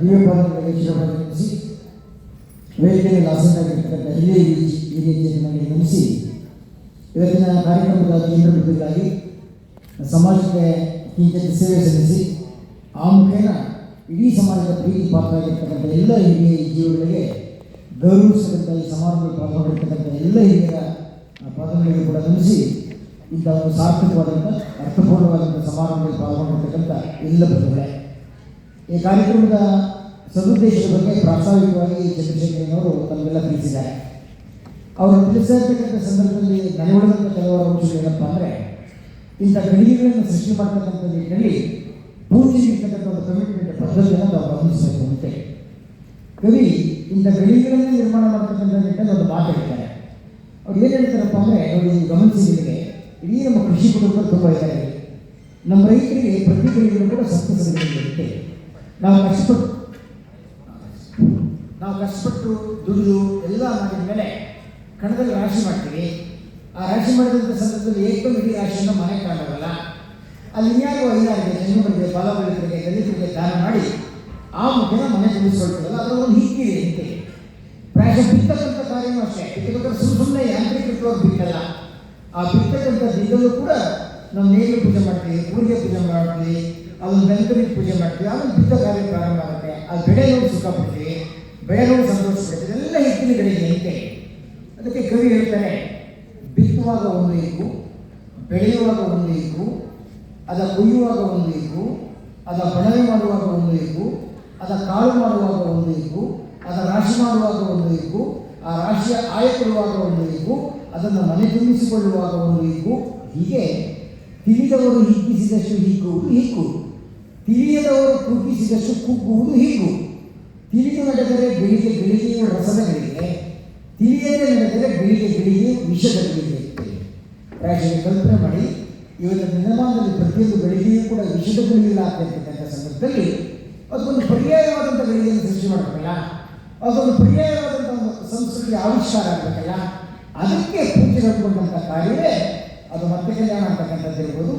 ದಿವ್ಯಪಾದಗಳಿಗೆ ವೇದಿಕೆಯಲ್ಲಿ ಆಸೀನರಾಗಿರ್ತಕ್ಕಂಥ ಹಿರಿಯ ಈ ರೀತಿಯಲ್ಲಿ ನಮಗೆ ನೆನೆಸಿ, ಇವತ್ತಿನ ಕಾರ್ಯಕ್ರಮದ ಕೇಂದ್ರ ಬಿಂದುಗಳಾಗಿ ಸಮಾಜಕ್ಕೆ ಕಿಂಚಿತ್ ಸೇವೆ ಸಲ್ಲಿಸಿ ಆ ಮುಖೇನ ಇಡೀ ಸಮಾಜದ ಪ್ರೀತಿ ಪಾತ್ರವಾಗಿರ್ತಕ್ಕಂಥ ಎಲ್ಲ ಹಿರಿಯ ಜೀವಗಳಿಗೆ ಗೌರವಿಸತಕ್ಕಂಥ ಈ ಸಮಾರಂಭದಲ್ಲಿ ಪಾಲ್ಗೊಂಡಿರ್ತಕ್ಕಂಥ ಎಲ್ಲ ಹಿರಿಯರ ಪದಗಳಿಗೆ ಕೂಡ ನಮಿಸಿ ಇಂಥ ಒಂದು ಸಾರ್ಥಕವಾದಂಥ, ಅರ್ಥಪೂರ್ಣವಾದಂಥ ಸಮಾರಂಭದಲ್ಲಿ ಪಾಲ್ಗೊಂಡಿರ್ತಕ್ಕಂಥ ಎಲ್ಲ ಬಂಧುಗಳೇ. ಈ ಕಾರ್ಯಕ್ರಮದ ಸದುದ್ದೇಶದ ಬಗ್ಗೆ ಪ್ರಾಸ್ತಾವಿಕವಾಗಿ ಚಂದ್ರಶೇಖರನವರು ತಮಗೆಲ್ಲ ತಿಳಿಸಿದ್ದಾರೆ. ಅವರು ತಿಳಿಸಿರ್ತಕ್ಕಂಥ ಸಂದರ್ಭದಲ್ಲಿ ನೆಲೆಗೊಳ್ಳದಂಥ ಕೆಲವರ ಅಂಶಗಳು ಏನಪ್ಪ ಅಂದರೆ, ಇಂಥ ಗಡಿಗೆಗಳನ್ನು ಸೃಷ್ಟಿ ಮಾಡ್ತಕ್ಕಂಥ ನಿಟ್ಟಿನಲ್ಲಿ ಪೂರ್ತಿಗಿರ್ತಕ್ಕಂಥ ಒಂದು ಕಮಿಟ್ಮೆಂಟ್ ಪದ್ಧತಿಯನ್ನು ನಾವು ಗಮನಿಸಬೇಕು ಅಂತೆ ಕವಿ ಇಂಥ ಗಡಿಗೆಗಳನ್ನು ನಿರ್ಮಾಣ ಮಾಡ್ತಕ್ಕಂಥ ನಿಟ್ಟಿನಲ್ಲಿ ಒಂದು ಮಾತು ಹೇಳ್ತಾರೆ ಅವ್ರು ಏನು ಹೇಳ್ತಾರಪ್ಪ ಅಂದರೆ ಅವರು ಗಮನಿಸಿದ್ರೆ ಇಡೀ ನಮ್ಮ ಕೃಷಿ ಕುಟುಂಬ ತುಂಬ ಇದ್ದಾರೆ ನಮ್ಮ ರೈತರಿಗೆ ಪ್ರತಿ ಗಡಿಗಳು ಕೂಡ ಸಪ್ತಸರಿರುತ್ತೆ ನಾವು ಕಷ್ಟಪಟ್ಟು ನಾವು ಕಷ್ಟಪಟ್ಟು ದುಡಿದು ಎಲ್ಲ ಮಾಡಿದ ಮೇಲೆ ಕಣದಲ್ಲಿ ರಾಶಿ ಮಾಡ್ತೀವಿ. ಆ ರಾಶಿ ಮಾಡಿದಂಥ ಸಂದರ್ಭದಲ್ಲಿ ಏಕದಮ್ ಇಡೀ ರಾಶಿಯನ್ನು ಮನೆ ಕಾಣೋದಲ್ಲ. ಅಲ್ಲಿ ಇನ್ಯಾರಿಗೂ ಐದಾರಿಗೆ ಜನ್ಮಗಳಿಗೆ ಬಾಲಗಳಿಗೆ ದಲಿತರಿಗೆ ದಾನ ಮಾಡಿ ಆ ಮುಖೇನ ಮನೆ ತುಂಬಿಸ್ಕೊಳ್ತೀವಲ್ಲ ಅದರ ಒಂದು ಹೀಗಿದೆ ಹಿಂದೆ. ಪ್ರಾಯಶಃ ಬಿತ್ತಕ್ಕಂಥ ಕಾರ್ಯನೂ ಅಷ್ಟೇ. ಬಿತ್ತಬೇಕಾದ್ರೆ ಸುಮ್ಮನೆ ಸುಮ್ಮನೆ ಯಾಂತ್ರಿಕವಾಗಿ ಬಿಟ್ಟಲ್ಲ ಆ ಬಿತ್ತಕ್ಕಂಥ ಬೀಜಲ್ಲೂ ಕೂಡ ನಾವು ನೇಗಿಲು ಪೂಜೆ ಮಾಡ್ತೀವಿ ಪೂಜೆ ಪೂಜೆ ಮಾಡ್ತೀವಿ. ಅದೊಂದು ಬೆಂಕರಿ ಪೂಜೆ ಮಾಡ್ತೀವಿ, ಆಮೇಲೆ ಬಿದ್ದ ಕಾರ್ಯ ಪ್ರಾರಂಭ ಆಗುತ್ತೆ. ಆ ಬೆಳೆ ನೋಡಿ ಸುಖ ಪಡ್ತೀವಿ ಬೆಳೆ ಸಂತೋಷ ಪಡ್ತೀವಿ ಇದೆಲ್ಲ ಹೆಚ್ಚಿನ ಗಳಿಗೆ ಐತೆ ಅದಕ್ಕೆ ಕವಿ ಹೇಳ್ತಾರೆ, ಬಿತ್ತುವಾಗ ಒಂದು ಇಕ್ಕು ಬೆಳೆಯುವಾಗ ಒಂದು ಇಕ್ಕು ಅದ ಕೊಯ್ಯುವಾಗ ಒಂದು ಇಕ್ಕು ಅದ ಬಳವೆ ಮಾಡುವಾಗ ಒಂದು ಇಕ್ಕು ಅದ ಕಾಳು ಮಾಡುವಾಗ ಒಂದು ಇಕ್ಕು ಅದ ರಾಶಿ ಮಾಡುವಾಗ ಒಂದು ಇಕ್ಕು ಆ ರಾಶಿಯ ಆಯ ಕೊಡುವಾಗ ಒಂದು ಇಕ್ಕು ಅದನ್ನು ಮನೆ ತುಂಬಿಸಿಕೊಳ್ಳುವಾಗ ಒಂದು ಇಕ್ಕು ಹೀಗೆ ತಿಳಿದವರು ಹಿಗ್ಗಿಸಿದಷ್ಟು ಹಿಗ್ಗುವುದು ಹಿಗ್ಗು ತಿಳಿಯದವರು ಕುಗ್ಗಿಸಿದಷ್ಟು ಕುಗ್ಗುವುದು ಹೀಗು. ತಿಳಿದು ನಡೆದರೆ ಬೆಳಿಗ್ಗೆ ರಸದ ಗಳಿಗೆ ತಿಳಿಯದೆ ನಡೆದರೆ ಬೆಳಿಗ್ಗೆ ಬೆಳಿಗ್ಗೆ ವಿಷದ ಗಳಿಗೆ ರಾಜ್ಯಕ್ಕೆ ಕಲ್ಪನೆ ಮಾಡಿ ಇವತ್ತಿನ ದಿನಮಾನದಲ್ಲಿ ಪ್ರತಿಯೊಂದು ಗಳಿಗೆಯೂ ಕೂಡ ವಿಷದ ಗಳಿಗೆಲ್ಲ ಆಗ್ತಿರ್ತಕ್ಕಂಥ ಸಂದರ್ಭದಲ್ಲಿ ಅದೊಂದು ಪರ್ಯಾಯವಾದಂಥ ಗಳಿಗೆಯನ್ನು ಸೃಷ್ಟಿ ಮಾಡಬೇಕಲ್ಲ? ಅದೊಂದು ಪರ್ಯಾಯವಾದಂಥ ಒಂದು ಸಂಸ್ಕೃತಿಯ ಆವಿಷ್ಕಾರ ಆಗಬೇಕಲ್ಲ? ಅದಕ್ಕೆ ಪೂಜೆಗೊಂಡಂಥ ಕಾರ್ಯವೇ ಅದು ಮತ್ತೆ ಕಲ್ಯಾಣ ಅಂತಕ್ಕಂಥದ್ದು ಇರ್ಬೋದು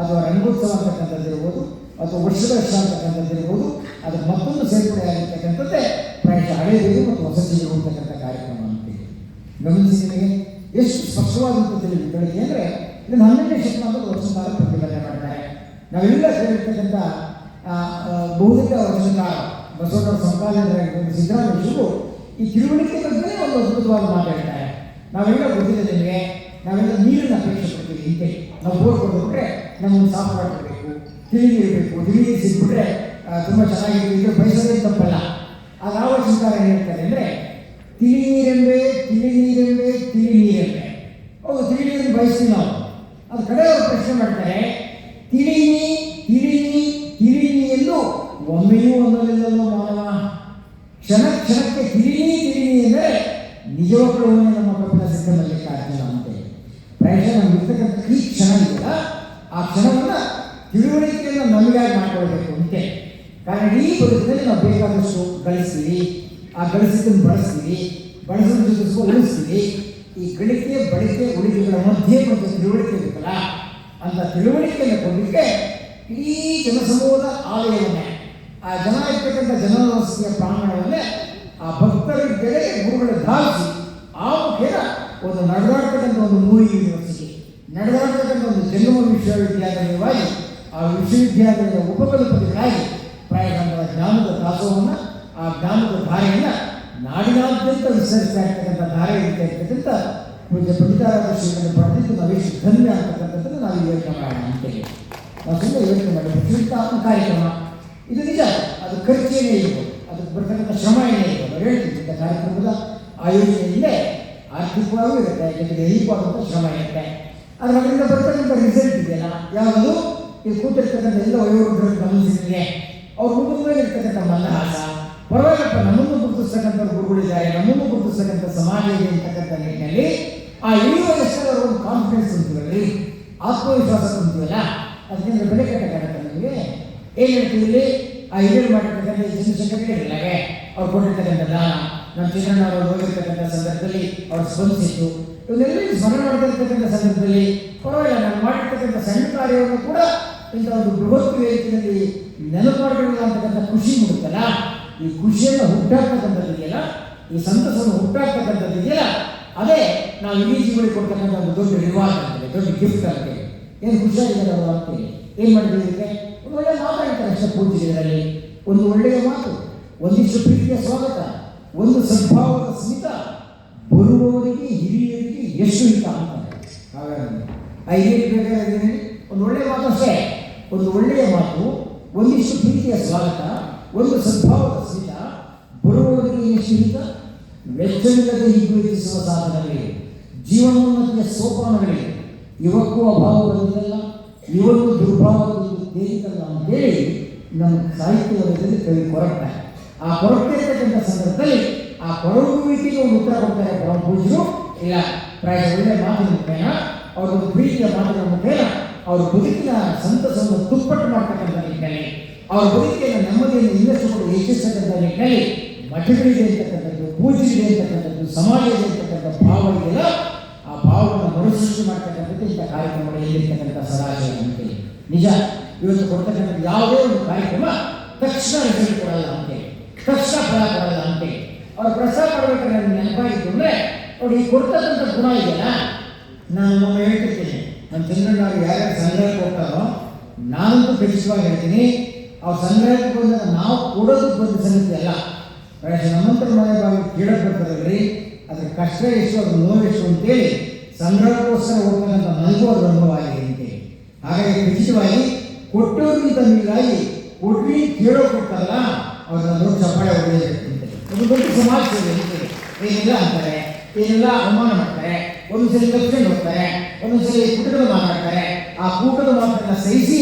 ಅಥವಾ ರಂಗೋತ್ಸವ ಅಂತಕ್ಕಂಥದ್ದು ಇರ್ಬೋದು ಅಥವಾ ವರ್ಷದ ವರ್ಷ ಅಂತಕ್ಕಂಥದ್ದು ಇರ್ಬೋದು ಅದಕ್ಕೆ ಮತ್ತೊಂದು ಸೇರ್ಪಡೆ ಆಗಿರ್ತಕ್ಕಂಥದ್ದೇ ಪ್ರಾಯಶಃ ಹಳೆಯದು ಮತ್ತು ಹೊಸ ಜೀವಿ ಹೋಗ್ತಕ್ಕಂಥ ಕಾರ್ಯಕ್ರಮ ಅಂತೇಳಿ ಗಮನಿಸಿ ನಿಮಗೆ ಎಷ್ಟು ಸ್ಪಷ್ಟವಾದಂಥ ತಿಳಿದು ಬೆಳಗ್ಗೆ ಅಂದರೆ ಇದನ್ನು ಹನ್ನೆರಡನೇ ಶತಮಾನದ ವರ್ಷಕಾಲ ಪ್ರತಿಭಟನೆ ಮಾಡ್ತಾರೆ. ನಾವೆಲ್ಲ ಸೇರಿರ್ತಕ್ಕಂಥ ಬಹುತೇಕ ವರ್ಷಕಾಲ ಬಸವಣ್ಣ ಸಂಪಾದನೆ ಸಿದ್ದರಾಮೇಶ್ವರು ಈ ತಿಳುವಳಿಕೆ ಬಗ್ಗೆ ಒಂದು ಅದ್ಭುತವಾಗಿ ಮಾತಾಡ್ತಾರೆ ನಾವೆಲ್ಲ ಗೊತ್ತಿದೆ ನಿಮಗೆ. ನಾವೆಲ್ಲ ನೀರನ್ನು ಅಪೇಕ್ಷೆ ಪಡ್ತೀವಿ. ಹಿಂದೆ ನಾವು ಬೋರ್ ಕೊಟ್ಬಿಟ್ರೆ ನಮ್ಮನ್ನು ಸಾಫ್ ಮಾಡಬೇಕು ಇರಬೇಕು ತಿಳಿ ಸಿಕ್ಬಿಟ್ರೆ ತುಂಬ ಚೆನ್ನಾಗಿರುತ್ತೆ ಬಯಸೋದೇ ತಪ್ಪಲ್ಲ ಆ ಯಾವ ಸಂಸ್ಕಾರ ಹೇಳ್ತಾರೆ ಅಂದರೆ ತಿಳಿ ನೀರೆಂಬೆ ತಿಳಿ ನೀರೆಂಬೆ ತಿಳಿ ನೀರೆಂಬೆ ಹೌದು ತಿಳಿ ನೀರನ್ನು ಬಯಸ್ತೀವಿ ನಾವು ಅದು ಕಡೆ ಅವರು ಪ್ರಶ್ನೆ ಮಾಡ್ತಾರೆ ತಿಳಿನಿ ತಿಳಿನಿ ತಿಳಿನಿ ಎಂದು ಒಮ್ಮೆಯೂ ಒಂದರಲ್ಲಿಲ್ಲವೋ ಮಾನವ ಕ್ಷಣ ಕ್ಷಣಕ್ಕೆ ತಿಳಿನಿ ತಿಳಿನಿ ಎಂದರೆ ನಿಜವಾಗ್ಲೂ ನಮ್ಮ ಕಪಿಲ ಸಿದ್ಧಮಲ್ಲಿ ಕಾರ್ಯ ಅಂತೇಳಿ ಪ್ರಾಯಶಃ ನಮ್ಗೆ ಇರ್ತಕ್ಕಂಥ ಈ ಕ್ಷಣ ಇದೆಯಲ್ಲ ಆ ಕ್ಷಣವನ್ನು ತಿಳುವಳಿಕೆಯನ್ನು ನಮಗಾಗಿ ಮಾಡ್ಕೊಳ್ಬೇಕು ಅಂತೆ ಕಾರಣ ಈ ಬದುಕಿನಲ್ಲಿ ನಾವು ಬೇಕಾದಷ್ಟು ಗಳಿಸ್ತೀವಿ ಆ ಗಳಿಸಿದ್ದನ್ನು ಬಳಸ್ತೀವಿ ಬಳಸೋದ್ರ ಜೊತೆ ಸ್ವಲ್ಪ ಉಳಿಸ್ತೀವಿ ಈ ಗಳಿಕೆ ಬಳಕೆ ಉಳಿಕೆಗಳ ಮಧ್ಯೆ ಮತ್ತು ತಿಳುವಳಿಕೆ ಇರುತ್ತಲ್ಲ ಅಂತ ತಿಳುವಳಿಕೆಯನ್ನು ಕೊಡಲಿಕ್ಕೆ ಇಡೀ ಜನಸಮೂಹದ ಆಲಯವನ್ನೇ ಆ ಜನ ಇರ್ತಕ್ಕಂಥ ಜನವಸತಿಯ ಪ್ರಾಂಗಣವನ್ನೇ ಆ ಭಕ್ತರ ಬೆಳೆಗೆ ಗುರುಗಳು ಧಾರಿಸಿ ಆ ಮುಖೇನ ಒಂದು ನಡೆದಾಡ್ತಕ್ಕಂಥ ಒಂದು ಮೂವಿ ಯೂನಿವರ್ಸಿಟಿ ನಡೆದಾಡ್ತಕ್ಕಂಥ ಒಂದು ಜಂಗಮ ವಿಶ್ವವಿದ್ಯಾಲಯವಾಗಿ, ಆ ವಿಶ್ವವಿದ್ಯಾಲಯದ ಉಪಕಲ್ಪನೆಗಳಾಗಿ ಪ್ರಯಾಣಗಳ ಜ್ಞಾನದ ದಾಸೋಹವನ್ನು, ಆ ಜ್ಞಾನದ ಧಾರೆಯನ್ನು ನಾಡಿನಾದ್ಯಂತ ವಿಸ್ತರಿಸ್ತಾ ಇರ್ತಕ್ಕಂಥ ಧಾರೆ ಇರ್ತಾ ಇರ್ತಕ್ಕಂಥ ಪೂಜೆ ಪ್ರತಿಕಾರದ ಶ್ರೀಗಳನ್ನು ಪಡೆದಿದ್ದು ನಾವೆಷ್ಟು ಧನ್ಯ ಆಗ್ತಕ್ಕಂಥದ್ದನ್ನು ನಾವು ಯೋಚನೆ ಮಾಡೋಣ ಅಂತೇಳಿ ನಾವು ಸುಮ್ಮನೆ ಯೋಚನೆ ಮಾಡಿ ಪ್ರತಿಷ್ಠಾತ್ಮಕ ಕಾರ್ಯಕ್ರಮ. ಇದು ನಿಜ. ಅದು ಖರ್ಚೇನೇ ಇರ್ಬೋದು. ಅದಕ್ಕೆ ಬರ್ತಕ್ಕಂಥ ಶ್ರಮ ಏನೇ ಇರ್ಬೋದು. ಹೇಳ್ತೀವಿ ಕಾರ್ಯಕ್ರಮದ ಆಯೋಜನೆಯಿಂದ ಆರ್ಥಿಕವಾಗೂ ಇರುತ್ತೆ ಜೊತೆಗೆ ದೈಹಿಕವಾದಂಥ ಶ್ರಮ ಇರುತ್ತೆ ಆದರೆ ಅದರಿಂದ ಬರ್ತಕ್ಕಂಥ ರಿಸಲ್ಟ್ ಇದೆಯಲ್ಲ ಯಾವುದು ಇಲ್ಲಿ ಕೂತಿರ್ತಕ್ಕಂಥ ಎಲ್ಲ ವಯೋವೃದ್ಧರು ಗಮನಿಸಿದ್ರೆ ಅವ್ರ ಕುಟುಂಬದಲ್ಲಿ ಇರ್ತಕ್ಕಂಥ ಮಂದಹಾಸ ಪರವಾಗಿಲ್ಲಪ್ಪ ನಮ್ಮನ್ನು ಗುರುತಿಸ್ತಕ್ಕಂಥ ಗುರುಗಳಿದ್ದಾರೆ ನಮ್ಮನ್ನು ಗುರುತಿಸ್ತಕ್ಕಂಥ ಸಮಾಜ ಇದೆ ಅಂತಕ್ಕಂಥ ನಿಟ್ಟಿನಲ್ಲಿ ಆ ಇಳಿಯುವ ಎಷ್ಟರ ಒಂದು ಕಾನ್ಫಿಡೆನ್ಸ್ ಅಂತೀವಲ್ಲಿ ಆತ್ಮವಿಶ್ವಾಸ ಅಂತೀವಲ್ಲ ಅದರಿಂದ ಬೆಲೆ ಕಟ್ಟಕ್ಕಾಗತ್ತೆ ನಮಗೆ ಏನು ಹೇಳ್ತೀವಿ ಆ ಹಿರಿಯರು ಮಾಡಿರ್ತಕ್ಕಂಥ ಹೇಳಿಲ್ಲಗೆ ಅವ್ರು ಕೊಟ್ಟಿರ್ತಕ್ಕಂಥ ದಾನ ನಮ್ಮ ಚಿತ್ರಣ್ಣ ಅವರು ಹೋಗಿರ್ತಕ್ಕಂಥ ಸಂದರ್ಭದಲ್ಲಿ ಅವ್ರು ಸ್ಪಂದಿಸಿದ್ದು. ಇವನ್ನೆಲ್ಲ ಸ್ಮರಣೆ ಮಾಡ್ತಿರ್ತಕ್ಕಂಥ ಸಂದರ್ಭದಲ್ಲಿ ಪರವಾಗಿಲ್ಲ ನಾನು ಮಾಡಿರ್ತಕ್ಕಂಥ ಸಣ್ಣ ಕಾರ್ಯವನ್ನು ಕೂಡ ಇಂಥ ಒಂದು ಬೃಹತ್ ವೇದಿಕೆಯಲ್ಲಿ ನೆನಪು ಅಂತಕ್ಕಂಥ ಖುಷಿ ಮೂಡುತ್ತಲ್ಲ? ಈ ಖುಷಿಯನ್ನು ಹುಟ್ಟಾಕ್ತಕ್ಕಂಥದ್ದಿದೆಯಲ್ಲ? ಈ ಸಂತಸವನ್ನು ಹುಟ್ಟಾಕ್ತಕ್ಕಂಥದ್ದಿದೆಯಲ್ಲ? ಅದೇ ನಾವು ಇಡೀ ಜೀವನಕ್ಕೆ ಕೊಡ್ತಕ್ಕಂಥ ಒಂದು ದೊಡ್ಡ ರಿವಾರ್ಡ್ ಅಂತೇಳಿ ದೊಡ್ಡ ಗಿಫ್ಟ್ ಅಂತೇಳಿ ಏನು ಖುಷಿಯಾಗಿದೆ ಅವರು ಅಂತೇಳಿ ಏನು ಮಾಡಿದ್ರೆ ಒಂದು ಒಳ್ಳೆಯ ಮಾತಾಡ್ತಾರೆ ಅಷ್ಟೇ ಜನರಲ್ಲಿ ಒಂದು ಒಳ್ಳೆಯ ಮಾತು. ಒಂದಿಷ್ಟು ಪ್ರೀತಿಯ ಸ್ವಾಗತ. ಒಂದು ಸದ್ಭಾವದ ಸಹಿತ ಬರುವವರಿಗೆ, ಹಿರಿಯರಿಗೆ ಎಷ್ಟು ಹಿತ ಅಂತಾರೆ ಹಾಗಾಗಿ ಆ ಬೇಕಾದ್ರೆ ಒಂದು ಒಳ್ಳೆಯ ಮಾತು ಅಷ್ಟೇ. ಒಂದು ಒಳ್ಳೆಯ ಮಾತು, ಒಂದಿಷ್ಟು ಪ್ರೀತಿಯ ಸ್ವಾಗತ, ಒಂದು ಸದ್ಭಾವದ ಸಹಿತ ಬರುವವರಿಗೆ ಎಷ್ಟು ಹಿತ? ವೆಚ್ಚವಿಲ್ಲದೆ ಹಿಗ್ಗುವಿಸುವ ಸಾಧನಗಳಿವೆ ಜೀವನೋನ್ನತಿಯ ಸೋಪಾನಗಳಿವೆ ಇವಕ್ಕೂ ಅಭಾವ ಬಂದಿಲ್ಲ ಇವರು ದುರ್ಭಾವ ತೇರಿತಲ್ಲ ಅಂತೇಳಿ ನಮ್ಮ ಸಾಹಿತ್ಯ ವಲಯದಲ್ಲಿ ಕವಿ ಕೊರಗ್ತಾರೆ ಆ ಬರುತ್ತೆ ಇರ್ತಕ್ಕಂಥ ಸಂದರ್ಭದಲ್ಲಿ ಆ ಕೊರಗುವಿಕೆಗೆ ಒಂದು ಉತ್ತರ ಕೊಡ್ತಾರೆ ಪೂಜರು ಇಲ್ಲ ಪ್ರಾಯ ಒಳ್ಳೆಯ ಮಾತಿನ ಮುಖೇನ ಅವರ ಒಂದು ಪ್ರೀತಿಯ ಮಾತಿನ ಮುಖೇನ, ಅವ್ರ ಬದುಕಿನ ಸಂತಸವನ್ನು ದುಪ್ಪಟ್ಟು ಮಾಡ್ತಕ್ಕಂಥ ನಿಟ್ಟಿನಲ್ಲಿ, ಅವ್ರ ಬದುಕಿನ ನೆಮ್ಮದಿಯನ್ನು ಇನ್ನಷ್ಟು ಹೆಚ್ಚಿಸ್ತಕ್ಕಂಥ ನಿಟ್ಟಿನಲ್ಲಿ ಮಠಗಳಿದೆ ಅಂತಕ್ಕಂಥದ್ದು, ಪೂಜೆಗಳಿದೆ ಅಂತಕ್ಕಂಥದ್ದು ಸಮಾಜ ಇರ್ತಕ್ಕಂಥ ಭಾವನೆಗೆಲ್ಲ ಆ ಭಾವವನ್ನು ಮರುಸೃಷ್ಟಿ ಮಾಡ್ತಕ್ಕಂಥದ್ದು ಇಂಥ ಕಾರ್ಯಕ್ರಮಗಳು ಇರ್ತಕ್ಕಂಥ ಸದಾಶಯ ನಿಜ, ಇವತ್ತು ಕೊಡ್ತಕ್ಕಂಥ ಯಾವುದೇ ಒಂದು ಕಾರ್ಯಕ್ರಮ ತಕ್ಷಣ ರಿಸಲ್ಟ್ ಕೊಡಲ್ಲ ಅಂತೇಳಿ ತಕ್ಷಣ ಫಲ ಕೊಡಲ್ಲ ಅಂತೇಳಿ ಅವ್ರು ಪ್ರಸಾರ ಮಾಡ್ಬೇಕಾದ್ರೆ ನನಗೆ ನೆನಪಾಗಿತ್ತು ಅಂದರೆ ಕೊಡ್ತಕ್ಕಂಥ ಗುಣ ಇದೆಯಲ್ಲ, ನಾನು ಒಮ್ಮೆ ಹೇಳ್ತಿರ್ತೀನಿ. ನನ್ನ ಚಂದ್ರಣ್ಣವ್ರು ಯಾರ್ಯಾರು ಸಂಗ್ರಹಕ್ಕೆ ಹೋಗ್ತಾರೋ ನಾನು ಖಚಿತವಾಗಿ ಹೇಳ್ತೀನಿ. ಅವ್ರ ಸಂಗ್ರಹಕ್ಕೆ ಬಂದಾಗ ನಾವು ಕೊಡೋದಕ್ಕೆ ಬಂದ ಸಂಗತಿ ಅಲ್ಲ. ನಮ್ಮಂತರ ಮನೆ ಬಾಗಿ ಕೇಳಕ್ಕೆ ಬರ್ತಾರಲ್ರಿ ಅದ್ರ ಕಷ್ಟ ಎಷ್ಟು, ಅದ್ರ ನೋವು ಎಷ್ಟು ಅಂತೇಳಿ ಸಂಗ್ರಹಕ್ಕೋಸ್ಕರ ಹೋಗ್ತಕ್ಕಂಥ ನನಗೂ ಅದ್ರ ಅನುಭವ ಆಗಿದೆ ಅಂತೇಳಿ ಹಾಗಾಗಿ ಖಚಿತವಾಗಿ ಕೊಟ್ಟೋರ್ಗಿಂತ ಮಿಗಿಲಾಗಿ ಕೊಡ್ರಿ ಕೇಳೋ ಕೊಡ್ತಾರಲ್ಲ ಅವ್ರನ್ನ ದೊಡ್ಡ ಚಪ್ಪಾಳೆ ಹೊಡೆಯಬೇಕು ಒಂದು ದೊಡ್ಡ ಸಮಾಜ ಸೇವೆ ಅಂತೇಳಿ ಏನಿಲ್ಲ ಅಂತಾರೆ? ಏನೆಲ್ಲ ಅನುಮಾನ ಮಾಡ್ತಾರೆ? ಒಂದೊಂದ್ಸಲಿ ಕಪ್ಕೊಂಡು ಹೋಗ್ತಾರೆ? ಒಂದೊಂದ್ಸಲಿ ಕೂಟದ ಮಾತಾಡ್ತಾರೆ? ಆ ಕೂಟದ ಮಾತನ್ನ ಸಹಿಸಿ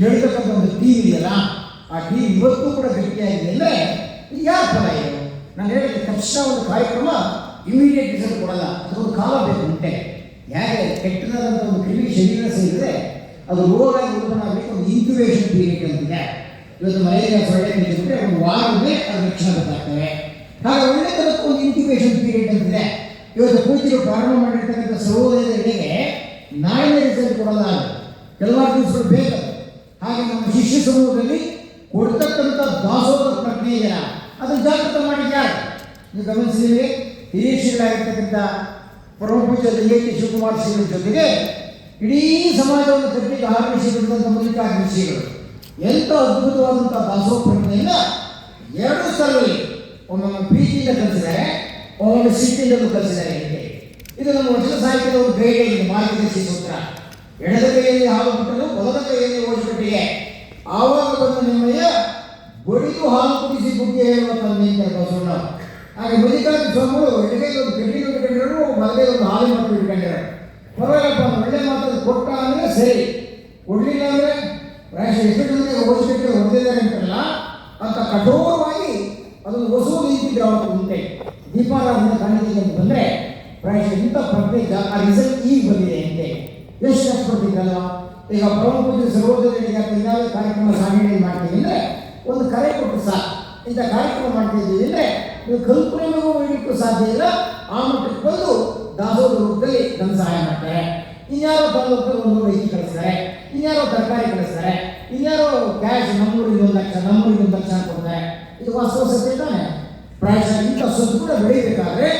ಹೇಳ್ತಕ್ಕಂಥ ಒಂದು ಟೀಮ್ ಇದೆಯಲ್ಲ, ಆ ಟೀಮ್ ಇವತ್ತು ಕೂಡ ಗಟ್ಟಿಯಾಗಿದೆ ಅಂದರೆ ಇದು ಯಾರ ಫಲ ಇದು? ನಾನು ಹೇಳಿದ ತಕ್ಷಣ ಒಂದು ಕಾರ್ಯಕ್ರಮ ಇಮಿಡಿಯೇಟ್ ರಿಸಲ್ಟ್ ಕೊಡಲ್ಲ. ಅದೊಂದು ಕಾಲ ಬೇಕು ಮುಂಟೆ ಯಾಕೆ? ಕೆಟ್ಟದಾದಂಥ ಒಂದು ಕ್ರಿಮಿ ಶರೀರ ಸೇರಿದ್ರೆ ಅದು ರೋಗ ಉಲ್ಬಣ ಆಗಲಿಕ್ಕೆ ಒಂದು ಇನ್ಕ್ಯುಬೇಷನ್ ಪೀರಿಯಡ್ ಅಂತಿದೆ ಇವತ್ತು ಮಲೇರಿಯಾ ಸೊಳ್ಳೆ ಬಿಟ್ಟರೆ ಒಂದು ವಾರವೇ ಅದು ಲಕ್ಷಣ ಬದಲಾಗ್ತವೆ ಹಾಗೆ ಒಳ್ಳೆತನಕ್ಕೂ ಒಂದು ಇಂಟಿಗ್ರೇಷನ್ ಪೀರಿಯಡ್ ಅಂತಿದೆ ಇವತ್ತು ಪೂಜೆಗೆ ಪ್ರಾರಂಭ ಮಾಡಿರ್ತಕ್ಕಂಥ ಸಹೋದರದ ಎಡೆಗೆ ನಾಳೆ ರಿಸಲ್ಟ್ ಎಲ್ಲ ಕೆಲವಾರು ದಿವಸಗಳು ಬೇಕು. ಹಾಗೆ ನಮ್ಮ ಶಿಷ್ಯ ಸಮೂಹದಲ್ಲಿ ಕೊಡ್ತಕ್ಕಂಥ ದಾಸೋಹ ಪ್ರಜ್ಞೆ ಇದೆಯಲ್ಲ ಅದು ಜಾಗೃತ ಮಾಡಿದ್ದಾರೆ ನೀವು ಗಮನಿಸಿದ್ರೆ ಹಿರಿಯ ಶ್ರೀಗಳಾಗಿರ್ತಕ್ಕಂಥ ಪರಮ ಪೂಜ್ಯ ಲಿಂಗೈಕ್ಯ ಶಿವಕುಮಾರ ಶ್ರೀಗಳ ಜೊತೆಗೆ ಇಡೀ ಸಮಾಜವನ್ನು ಕಟ್ಟಿಗೆ ಆರಂಭಿಸಿದಂಥ ಮಲ್ಲಿಕಾರ್ಜುನ ಶ್ರೀಗಳು ಎಂಥ ಅದ್ಭುತವಾದಂಥ ದಾಸೋಹ ಎರಡು ಸ್ಥಳದಲ್ಲಿ ಒಮ್ಮೊಮ್ಮೆ ಪ್ರೀತಿಯಿಂದ ಕಲಿಸಿದ್ದಾರೆ, ಒಮ್ಮೊಮ್ಮೆ ಸಿಟ್ಟಿಂದಲೂ ಕಲಿಸಿದ್ದಾರೆ ಇದು ನಮ್ಮ ವಚನ ಸಾಹಿತ್ಯದ ಒಂದು ಗೈಡೆ ಮಾರ್ಗದರ್ಶಿ ಸೂತ್ರ. ಎಡದ ಕೈಯಲ್ಲಿ ಹಾಲು ಬಿಟ್ಟಲು ಬಲದ ಕೈಯಲ್ಲಿ ಓಡಿಸಿಕೊಟ್ಟಿಗೆ ಆವಾಗ ಬಂದ ನಿಮ್ಮಯ್ಯ, ಬಡಿದು ಹಾಲು ಕುಡಿಸಿ ಬುದ್ಧಿ ಹೇಳುವ ತಂದೆ ಅಂತ ಬಸವಣ್ಣ ಹಾಗೆ ಮಲ್ಲಿಕಾರ್ಜುನ ಸ್ವಾಮಿಗಳು ಎಡಗೈಗೆ ಒಂದು ಗಡ್ಡಿ ಇಟ್ಕೊಂಡಿರೋರು ಬಲಗೈ ಒಂದು ಹಾಲು ಮಕ್ಕಳು ಇಟ್ಕೊಂಡಿರೋ ಪರವಾಗಿಲ್ಲಪ್ಪ ಒಳ್ಳೆ ಮಾತ್ರ ಕೊಟ್ಟ ಅಂದರೆ ಸರಿ. ಕೊಡಲಿಲ್ಲ ಅಂದರೆ ಪ್ರಾಯಶಃ ಎಷ್ಟು ಜನರಿಗೆ ಓದಿಸಲಿಕ್ಕೆ ಅಂತಲ್ಲ ಅಂತ ಕಠೋರವಾಗಿ ಅದನ್ನು ವಸೂಲು ನೀತಿಗೆ ಅವತ್ತು ಮುಂದೆ ದೀಪಾರಾಧನೆ ಕಾಣಿಕೆ ಅಂತ ಬಂದರೆ ಪ್ರಾಯಶಃ ಇಂಥ ಪ್ರಜ್ಞೆ ಆ ರಿಸಲ್ಟ್ ಈಗ ಬಂದಿದೆ ಅಂತೆ. ಎಷ್ಟು ಕಷ್ಟಪಟ್ಟಿದ್ದಲ್ಲ ಈಗ ಪರಮ ಪೂಜೆ ಸರ್ವೋದಯರಿಗೆ ಇನ್ನಾವೆ ಕಾರ್ಯಕ್ರಮ ಸಾಗಣೆ ಮಾಡ್ತೀವಿ ಅಂದರೆ ಒಂದು ಕರೆ ಕೊಟ್ಟು ಸಾಕು. ಇಂಥ ಕಾರ್ಯಕ್ರಮ ಮಾಡ್ತಿದ್ದೀವಿ ಅಂದರೆ ನೀವು ಕಲ್ಪನೆಗೂ ಇಡಲಿಕ್ಕೂ ಸಾಧ್ಯ ಇಲ್ಲ. ಆ ಮಟ್ಟಕ್ಕೆ ಬಂದು ದಾಸೋದ ರೂಪದಲ್ಲಿ ನನ್ನ ಸಹಾಯ ಮಾಡ್ತಾರೆ. ಇನ್ಯಾರೋ ತಾಲೂಕಲ್ಲಿ ಒಂದು ವೈದ್ಯ ಕಳಿಸ್ತಾರೆ. ಇನ್ಯಾರೋ ತರಕಾರಿ ಕಳಿಸ್ತಾರೆ, ಇನ್ಯಾರೋ ಕ್ಯಾಶ್ ನಮ್ಮೂರಿಗೆ ಒಂದು ಲಕ್ಷ, ನಮ್ಮೂರಿಗೆ ಒಂದು ಲಕ್ಷ ಕೊಡ್ತಾರೆ ಇದು ವಾಸ್ತವ ಸತ್ಯ ತಾನೆ? ಪ್ರಾಯಶಃ ಇಂಥ ಸೊತ್ತು ಕೂಡ ಬೆಳೀಬೇಕಾದ್ರೆ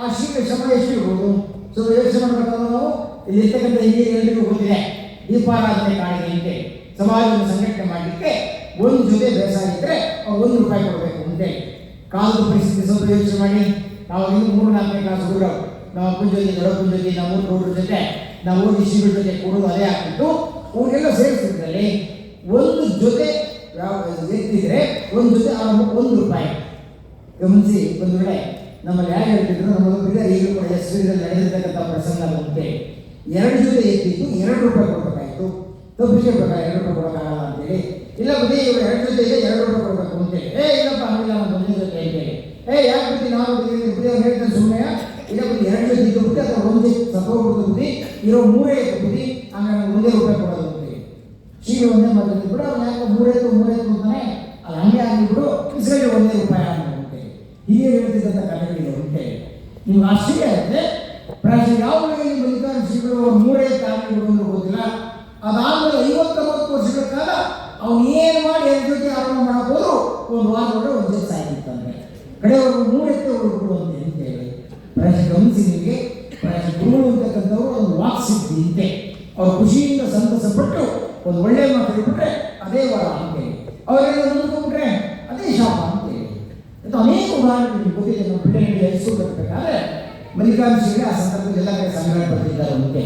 ಆ ಶೀಘ್ರ ಶ್ರಮ ಎಷ್ಟು ಇರ್ಬೋದು? ಸೊ ಯೋಚನೆ ಮಾಡಬೇಕಾದ್ರೆ ನಾವು? ಇಲ್ಲಿ ಇರ್ತಕ್ಕಂಥ ಹಿಂದೆ ಎಲ್ಲರಿಗೂ ಗೊತ್ತಿದೆ, ದೀಪಾರಾಧನೆ ಕಾಣಿಕೆಯಂತೆ ಸಮಾಜವನ್ನು ಸಂಘಟನೆ ಮಾಡಲಿಕ್ಕೆ ಒಂದು ಜೊತೆ ಬೇಸಾಯ ಇದ್ದರೆ ಒಂದು ರೂಪಾಯಿ ಕೊಡಬೇಕು ಅಂತೆ ಕಾಲದ ಪರಿಸ್ಥಿತಿ ಸ್ವಲ್ಪ ಯೋಚನೆ ಮಾಡಿ. ನಾವು ಇನ್ನು ಮೂರು ನಾಲ್ಕನೇ ಕ್ಲಾಸ್ ಹುಡುಗರು, ನಾವು ಅಪ್ಪನ ಜೊತೆ ದೊಡ್ಡಪ್ಪನ ಜೊತೆ ನಮ್ಮ ಹುಡುಗರ ಜೊತೆ, ನಾವು ಊರು ಶಿಬಿರ ಜೊತೆ ಕೊಡೋದು ಅದೇ ಆಗ್ತಿತ್ತು ಅವ್ರಿಗೆಲ್ಲ ಸೇರಿಸಿದ್ರಲ್ಲಿ ಒಂದು ಜೊತೆ ಯಾವ ಎತ್ತಿದ್ರೆ ಒಂದು ಜೊತೆ ಒಂದು ರೂಪಾಯಿ. ಗಮನಿಸಿ ಒಂದು ವೇಳೆ ನಮ್ಮಲ್ಲಿ ಯಾರು ಹೇಳ್ತಿದ್ರು ನಮ್ಮ ಬಿಡರ್ ಈಗಲೂ ಕೂಡ ಎಸ್ ನಡೆದಿರ್ತಕ್ಕಂಥ ಪ್ರಸಂಗ ಬಂತೆ ಎರಡು ಜೊತೆ ಎತ್ತಿದ್ದು ಎರಡು ರೂಪಾಯಿ ಕೊಡ್ಬೇಕಾಯ್ತು. ತಪ್ಪಿಗೆ ಬೇಕಾ ಎರಡು ರೂಪಾಯಿ ಕೊಡೋಕ್ಕಾಗಲ್ಲ ಅಂತೇಳಿ. ಇಲ್ಲ ಬುದ್ಧಿ ಇವರು ಎರಡು ಜೊತೆ ಇದೆ, ಎರಡು ರೂಪಾಯಿ ಕೊಡಬೇಕು ಅಂತೇಳಿ ಏ, ಇಲ್ಲಪ್ಪ ಆಮೇಲೆ ಒಂದು ಒಂದೇ ಜೊತೆ ಅಂತೇಳಿ ಏ, ಯಾಕೆ ಬಿಟ್ಟು ನಾವು ಹೇಳ್ತೇನೆ ಅವ್ರು ಸುಮ್ಮನೆ ಇಲ್ಲ ಬಂದು ಎರಡು ಜೊತೆ ಇದ್ದು ಬಿಟ್ಟು ಅಥವಾ ಒಂದೇ ಸಪೋರ್ಟ್ ಬಿಟ್ಟು ಇರೋ ಮೂರೇ ಹಾಗೆ ಹಂಗಾಗಿ ಒಂದೇ ರೂಪಾಯಿ ಕೊಡೋದು ಈಗ ಒಂದೇ ಮಾತಾಡಿ ಬಿಡು, ಅವ್ನು ಯಾಕೆ ಮೂರೈದು ಮೂರೈದು ಅಂತಾನೆ ಅದು ಹಂಗೆ ಆಗಿಬಿಡು ಒಂದೇ ಉಪಾಯ ಅನ್ನುವಂತೆ ಹೀಗೆ ಹೇಳ್ತಿದ್ದಂಥ ಕಥೆಗಳು ಉಂಟೆ ನೀವು ಆಶ್ಚರ್ಯ ಆಗುತ್ತೆ, ಪ್ರಾಚೀನ ಯಾವ ಮಲ್ಲಿಕಾರ್ಜುನ ಶ್ರೀಗಳು ಆಗಲಿ ಬಿಡು ಅಂದ್ರೆ ಗೊತ್ತಿಲ್ಲ ಅದಾದ್ಮೇಲೆ ಐವತ್ತೊಂಬತ್ತು ವರ್ಷಗಳ ಕಾಲ ಅವನು ಏನು ಮಾಡಿ ಅದ್ರ ಜೊತೆ ಆರಂಭ ಮಾಡಬಹುದು? ಒಂದು ವಾರದೊಳಗೆ ಒಂದು ದಿವಸ ಆಗಿತ್ತಂದ್ರೆ ಕಡೆಯವರು ಮೂರಕ್ಕೆ ಹುಡುಗುವಂತೆ ಅಂತೇಳಿ ಪ್ರಾಯಶಃ ಗಮನಿಸಿ ನಿಮಗೆ ಪ್ರಾಯಶಃ ಗುರುಗಳು ಅಂತಕ್ಕಂಥವ್ರು ಒಂದು ವಾಕ್ಸಿದ್ಧಿ ಅಂತೆ ಅವ್ರು ಖುಷಿಯಿಂದ ಸಂತಸಪಟ್ಟು ಒಂದು ಒಳ್ಳೆಯ ಮಾತು ಹೇಳಿಬಿಟ್ರೆ ಅದೇ ವರ ಅಂತೇಳಿ ಅವರೆಲ್ಲ ನಂಬ್ಕೊಂಡ್ಬಿಟ್ರೆ ಅದೇ ಶಾಪ ಅಂತೇಳಿ ಅಂತ ಅನೇಕ ಉದಾಹರಣೆಗಳು ಗೊತ್ತಿದೆ ನಮ್ಮ ಪಿಳ್ಳೆಗಳಿಗೆ ಹೆಸರುಬೇಕಾದ್ರೆ ಕಟ್ಟಬೇಕಾದ್ರೆ ಮಲ್ಲಿಕಾರ್ಜುನ ಆ ಸಂದರ್ಭದಲ್ಲಿ ಎಲ್ಲ ಕಡೆ ಸಂಗ್ರಹ ಪಡೆದಿದ್ದಾರೆ ಅಂತೆ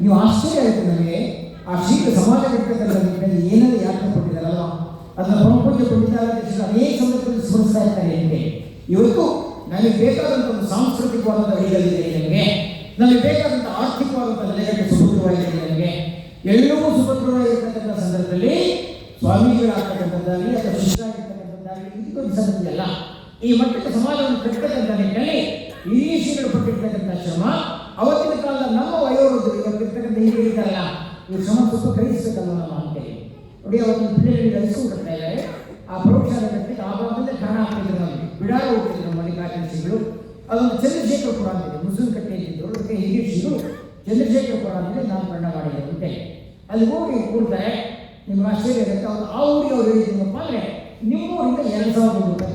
ನೀವು ಆಶ್ಚರ್ಯ ಆಯಿತು ನನಗೆ ಆ ಶೀಘ್ರ ಸಮಾಜ ನಿಟ್ಟಿನಲ್ಲಿ ಏನೆಲ್ಲ ಯಾತ್ರೆ ಕೊಟ್ಟಿದ್ದಾರಲ್ಲ, ಅದನ್ನ ಪರಮಪೂಜ್ಯ ಕೊಟ್ಟಿದ್ದಾರೆ ಅನೇಕ ಸಂದರ್ಭದಲ್ಲಿ ಸ್ಮರಿಸ್ತಾ ಇರ್ತಾರೆ ನಿಮಗೆ ಇವತ್ತು ನನಗೆ ಬೇಕಾದಂಥ ಒಂದು ಸಾಂಸ್ಕೃತಿಕವಾದಂಥ ಅಡಿಗಳಿದೆ ನನಗೆ ನನಗೆ ಬೇಕಾದಂಥ ಆರ್ಥಿಕವಾದಂಥ ನೆಲೆಗಟ್ಟು ಸುಭದ್ರವಾಗಿದೆ ನನಗೆ ಎಲ್ಲವೂ ಸುಭದ್ರವಾಗಿರ್ತಕ್ಕಂಥ ಸಂದರ್ಭದಲ್ಲಿ ಸ್ವಾಮಿಗಳಾಗ್ತಕ್ಕಂಥದ್ದಾಗಲಿ ಅಥವಾ ಶಿಷ್ಯರಾಗಿರ್ತಕ್ಕಂಥದ್ದಾಗಲಿ ಇದಕ್ಕೊಂದು ಸಂಗತಿ ಅಲ್ಲ ಈ ಮಟ್ಟಕ್ಕೆ ಸಮಾಜವನ್ನು ಕಟ್ಟತಕ್ಕಂಥ ನಿಟ್ಟಿನಲ್ಲಿ ಶ್ರೀಗಳು ಪಟ್ಟಿರ್ತಕ್ಕಂಥ ಶ್ರಮ, ಅವತ್ತಿನ ಕಾಲದ ನಮ್ಮ ವಯೋವೃದ್ಧರು ಇವತ್ತಿರ್ತಕ್ಕಂಥ ಹಿರಿಯರು ಇದ್ದಾರಲ್ಲ ಈ ಶ್ರಮ ಸ್ವಲ್ಪ ಗ್ರಹಿಸಬೇಕಲ್ಲ ನಮ್ಮ ಅಂತೇಳಿ ನೋಡಿ, ಅವತ್ತಿನ ಪಿಳ್ಳೆಗಳಿಗೆ ಬರ್ತಾ ಇದ್ದಾರೆ ಆ ಪ್ರೌಢಶಾಲೆ ಕಟ್ಟಿಗೆ ಆ ಭಾಗದಲ್ಲಿ ಕಾರಣ ಆಗ್ತಿದ್ರು ನಮಗೆ ಬಿಡಾರ ಹೋಗ್ತಿದ್ರು ನಮ್ಮ ಮಲ್ಲಿಕಾರ್ಜುನ ಶ್ರೀಗಳು ಅದೊಂದು ಚಂದ್ರಶೇಖರಪುರ ಅಂತಿದೆ ಮುಸ್ಲಿಂ ಕಟ್ಟೆ ಇದ್ದಿದ್ದು, ಅದಕ್ಕೆ ಹಿರಿಯ ಶ್ರೀಗಳು ಚಂದ್ರಶೇಖರಪುರ ಅಂತೇಳಿ ನಾಮಕರಣ ಮಾಡಿದೆ ಅಂತೆ ಅಲ್ಲಿ ಹೋಗಿ ಕೂಡ್ತಾರೆ ನಿಮ್ಮ ಆಶ್ಚರ್ಯ ಆಗುತ್ತೆ. ಅವ್ರು ಆ ಊರಿಗೆ ಅವ್ರು ಹೇಳಿದ್ದೀನಪ್ಪ ಅಂದರೆ, ನಿಮ್ಮ ಊರಿಂದ ಎರಡು ಸಾವಿರ ಅಂತೆ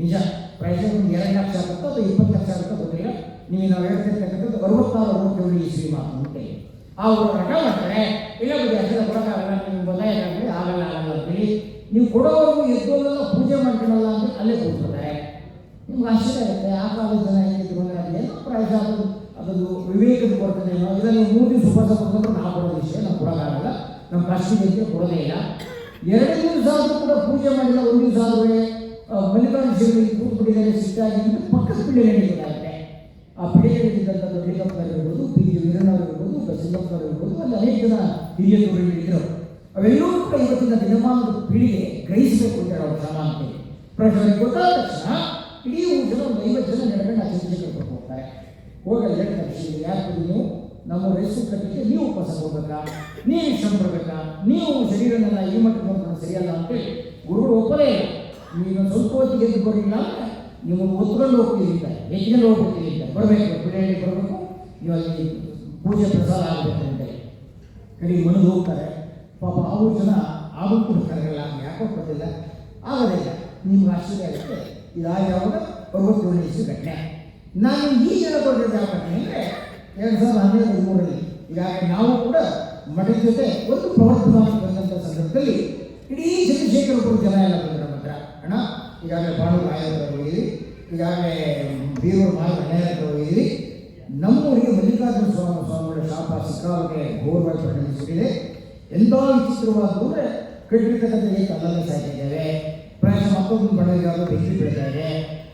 ನಿಜ. ಪ್ರೈಸ್ ಎರಡು ಲಕ್ಷ ಆಗುತ್ತೋ ಅಥವಾ ಇಪ್ಪತ್ತು ಲಕ್ಷ ಆಗುತ್ತೋ ಗೊತ್ತಿಲ್ಲ. ನೀವು ನಾವು ಹೇಳ್ತಿರ್ತಕ್ಕಂಥದ್ದು ಅರವತ್ತಾರು ಅರವತ್ತೇಳು ಈ ಶ್ರೀಮಾನ್ ಅಂತೇಳಿ ಊರು ರಟ ಮಾಡ್ತಾರೆ. ಇಲ್ಲ ಬಿಡಿ ಹಸಿರ ಕೊಡೋಕ್ಕಾಗಲ್ಲ ಬಂದಾಗಲಿ ಆಗಲ್ಲ ಆಗಲ್ಲ ಅಂತೇಳಿ ನೀವು ಕೊಡೋವರೆಗೂ ಎದ್ದೋದೆಲ್ಲ ಪೂಜೆ ಮಾಡ್ಕೊಳಲ್ಲ ಅಂತ ಅಲ್ಲೇ ಕೂತ್ಕೊಳ್ತಾರೆ. ನಿಮ್ಗೆ ಆಶ್ಚರ್ಯ ಆಗುತ್ತೆ, ಆ ಕಾಲದ ಜನ ಹೆಂಗಿದ್ರು ಅದು ಅದೊಂದು ವಿವೇಕದ ಕೊಡ್ತದೆ ಇದನ್ನು ಮೂರು ದಿವಸ ಕೊಡ್ತಾರೆ ನಾವು ವಿಷಯ ನಾವು ಕೊಡೋಕ್ಕಾಗಲ್ಲ. ನಮ್ಮ ಕಷ್ಟಕ್ಕೆ ಕೊಡೋದೇ ಇಲ್ಲ. ಎರಡು ದಿವಸ ಆದರೂ ಕೂಡ ಪೂಜೆ ಮಾಡಿಲ್ಲ, ಒಂದು ದಿವಸ ಮಲ್ಲಿಕಾರ್ಜುನ ಜಿಲ್ಲೆಯಲ್ಲಿ ಕೂತ್ಬಿಟ್ಟಿದ್ದಾರೆ ಸಿಟ್ಟಾಗಿ ಅಂತ ಪಕ್ಕದ ಇರುತ್ತೆ ಆ ಪಿಳ್ಳೆಗಳಿದ್ದಂಥ ದೊಡ್ಡಪ್ಪನವರು ಇರ್ಬೋದು, ಪಿ. ಜಿ ವೀರಣ್ಣವರು ಇರ್ಬೋದು ಬಸವಪ್ಪನವರು ಇರ್ಬೋದು, ಅಲ್ಲಿ ಅನೇಕ ಜನ ಹಿರಿಯ ಇದ್ರು ಅವೆಲ್ಲರೂ ಕೂಡ ಇವತ್ತಿನ ದಿನಮಾನದ ಪೀಳಿಗೆ ಗ್ರಹಿಸಬೇಕು ಅಂತ ಹೇಳೋ ಕ್ರಮ ಅಂತೇಳಿ ಪ್ರಶ್ನೆ ಕೊಟ್ಟಾದ ತಕ್ಷಣ ಇಡೀ ಒಂದು ಜನ ಒಂದು ಐವತ್ತು ಜನ ನಡ್ಕೊಂಡು ಆ ಕರ್ಕೊಂಡು ಹೋಗ್ತಾರೆ ಹೋಗಲ್ಲ ಹೇಳ್ತಾರೆ ಯಾಕೆ ನೀವು ನಮ್ಮ ವಯಸ್ಸು ಕಟ್ಟಿಗೆ ನೀವು ಉಪವಾಸ ಹೋಗ್ಬೇಕಾ? ನೀವು ಶ್ರಮ ಬರ್ಬೇಕಾ ನೀವು ಶರೀರನ ಈ ಮಟ್ಟಕ್ಕೆ ಸರಿಯಲ್ಲ ಅಂತೇಳಿ ಗುರುಗಳು ಒಪ್ಪಲೇ ಇಲ್ಲ. ನೀವು ಸ್ವಲ್ಪ ಹೊತ್ತಿಗೆ ಎದ್ದು ಬರಲಿಲ್ಲ ನೀವು ಹೊತ್ಕೊಂಡು ಎಷ್ಟು ಜನ ಅಂತ ಬರಬೇಕು ಬಿಡಿಯಲ್ಲಿ ಬರಬೇಕು. ನೀವು ಅಲ್ಲಿ ಪೂಜೆ ಪ್ರಸಾದ ಆಗಬೇಕು ಅಂತೇಳಿ ಕಡೆ ಮನೆಗೆ ಹೋಗ್ತಾರೆ. ಪಾಪ ಅವರು ಜನ ಆಗೂ ಕೂಡ ಕರೆಯಲ್ಲ ಯಾಕೋ ಗೊತ್ತಿಲ್ಲ. ಆಗೋದಿಲ್ಲ ನಿಮ್ಗೆ ಆಶ್ಚರ್ಯ ಆಗುತ್ತೆ. ಇದಾದ ಯಾವಾಗ ಅರವತ್ತೇಳು ಇಷ್ಟು ಘಟನೆ ನಾನು ಈ ಜನ ಕೊಟ್ಟಿದ್ದ ಯಾವ ಘಟನೆ ಅಂದರೆ ಎರಡು ಸಾವಿರದ ಹನ್ನೆರಡು ಹದಿಮೂರರಲ್ಲಿ ಈಗಾಗಲೇ ನಾವು ಕೂಡ ಮಠದ ಜೊತೆ ಒಂದು ಪ್ರವರ್ತನ ಬಂದಂಥ ಸಂದರ್ಭದಲ್ಲಿ ಇಡೀ ಚಂದ್ರಶೇಖರಪುರ ಜನ ಎಲ್ಲ ಬಂದರು. ಅಣ್ಣ ಈಗಾಗಲೇ ಬಾಳು ರಾಯರ ಹೋಗಿದ್ವಿ. ಈಗಾಗಲೇ ಬೀರೂರು ಮಾಲ್ ಅಣ್ಣಯ್ಯ ಹತ್ರ ಹೋಗಿದ್ವಿ. ನಮ್ಮೂರಿಗೆ ಮಲ್ಲಿಕಾರ್ಜುನ ಸ್ವಾಮಿ ಸ್ವಾಮಿಗಳ ಶಾಪ ಸಿಕ್ಕಾಗೆ ಘೋರವಾಗಿ ಪರಿಣಮಿಸಿದೆ ಎಂಥ ವಿಚಿತ್ರವಾದ ಅಂದರೆ ಕಟ್ಟಿರ್ತಕ್ಕಂಥ ಏಕ ಅಲ್ಲಲ್ಲಿ ಸಾಕಿದ್ದೇವೆ. ಪ್ರಾಯಶಃ ಮತ್ತೊಂದು ಬಡವರಿಗಾದರೂ ಬೆಂಕಿ ಇದೆ.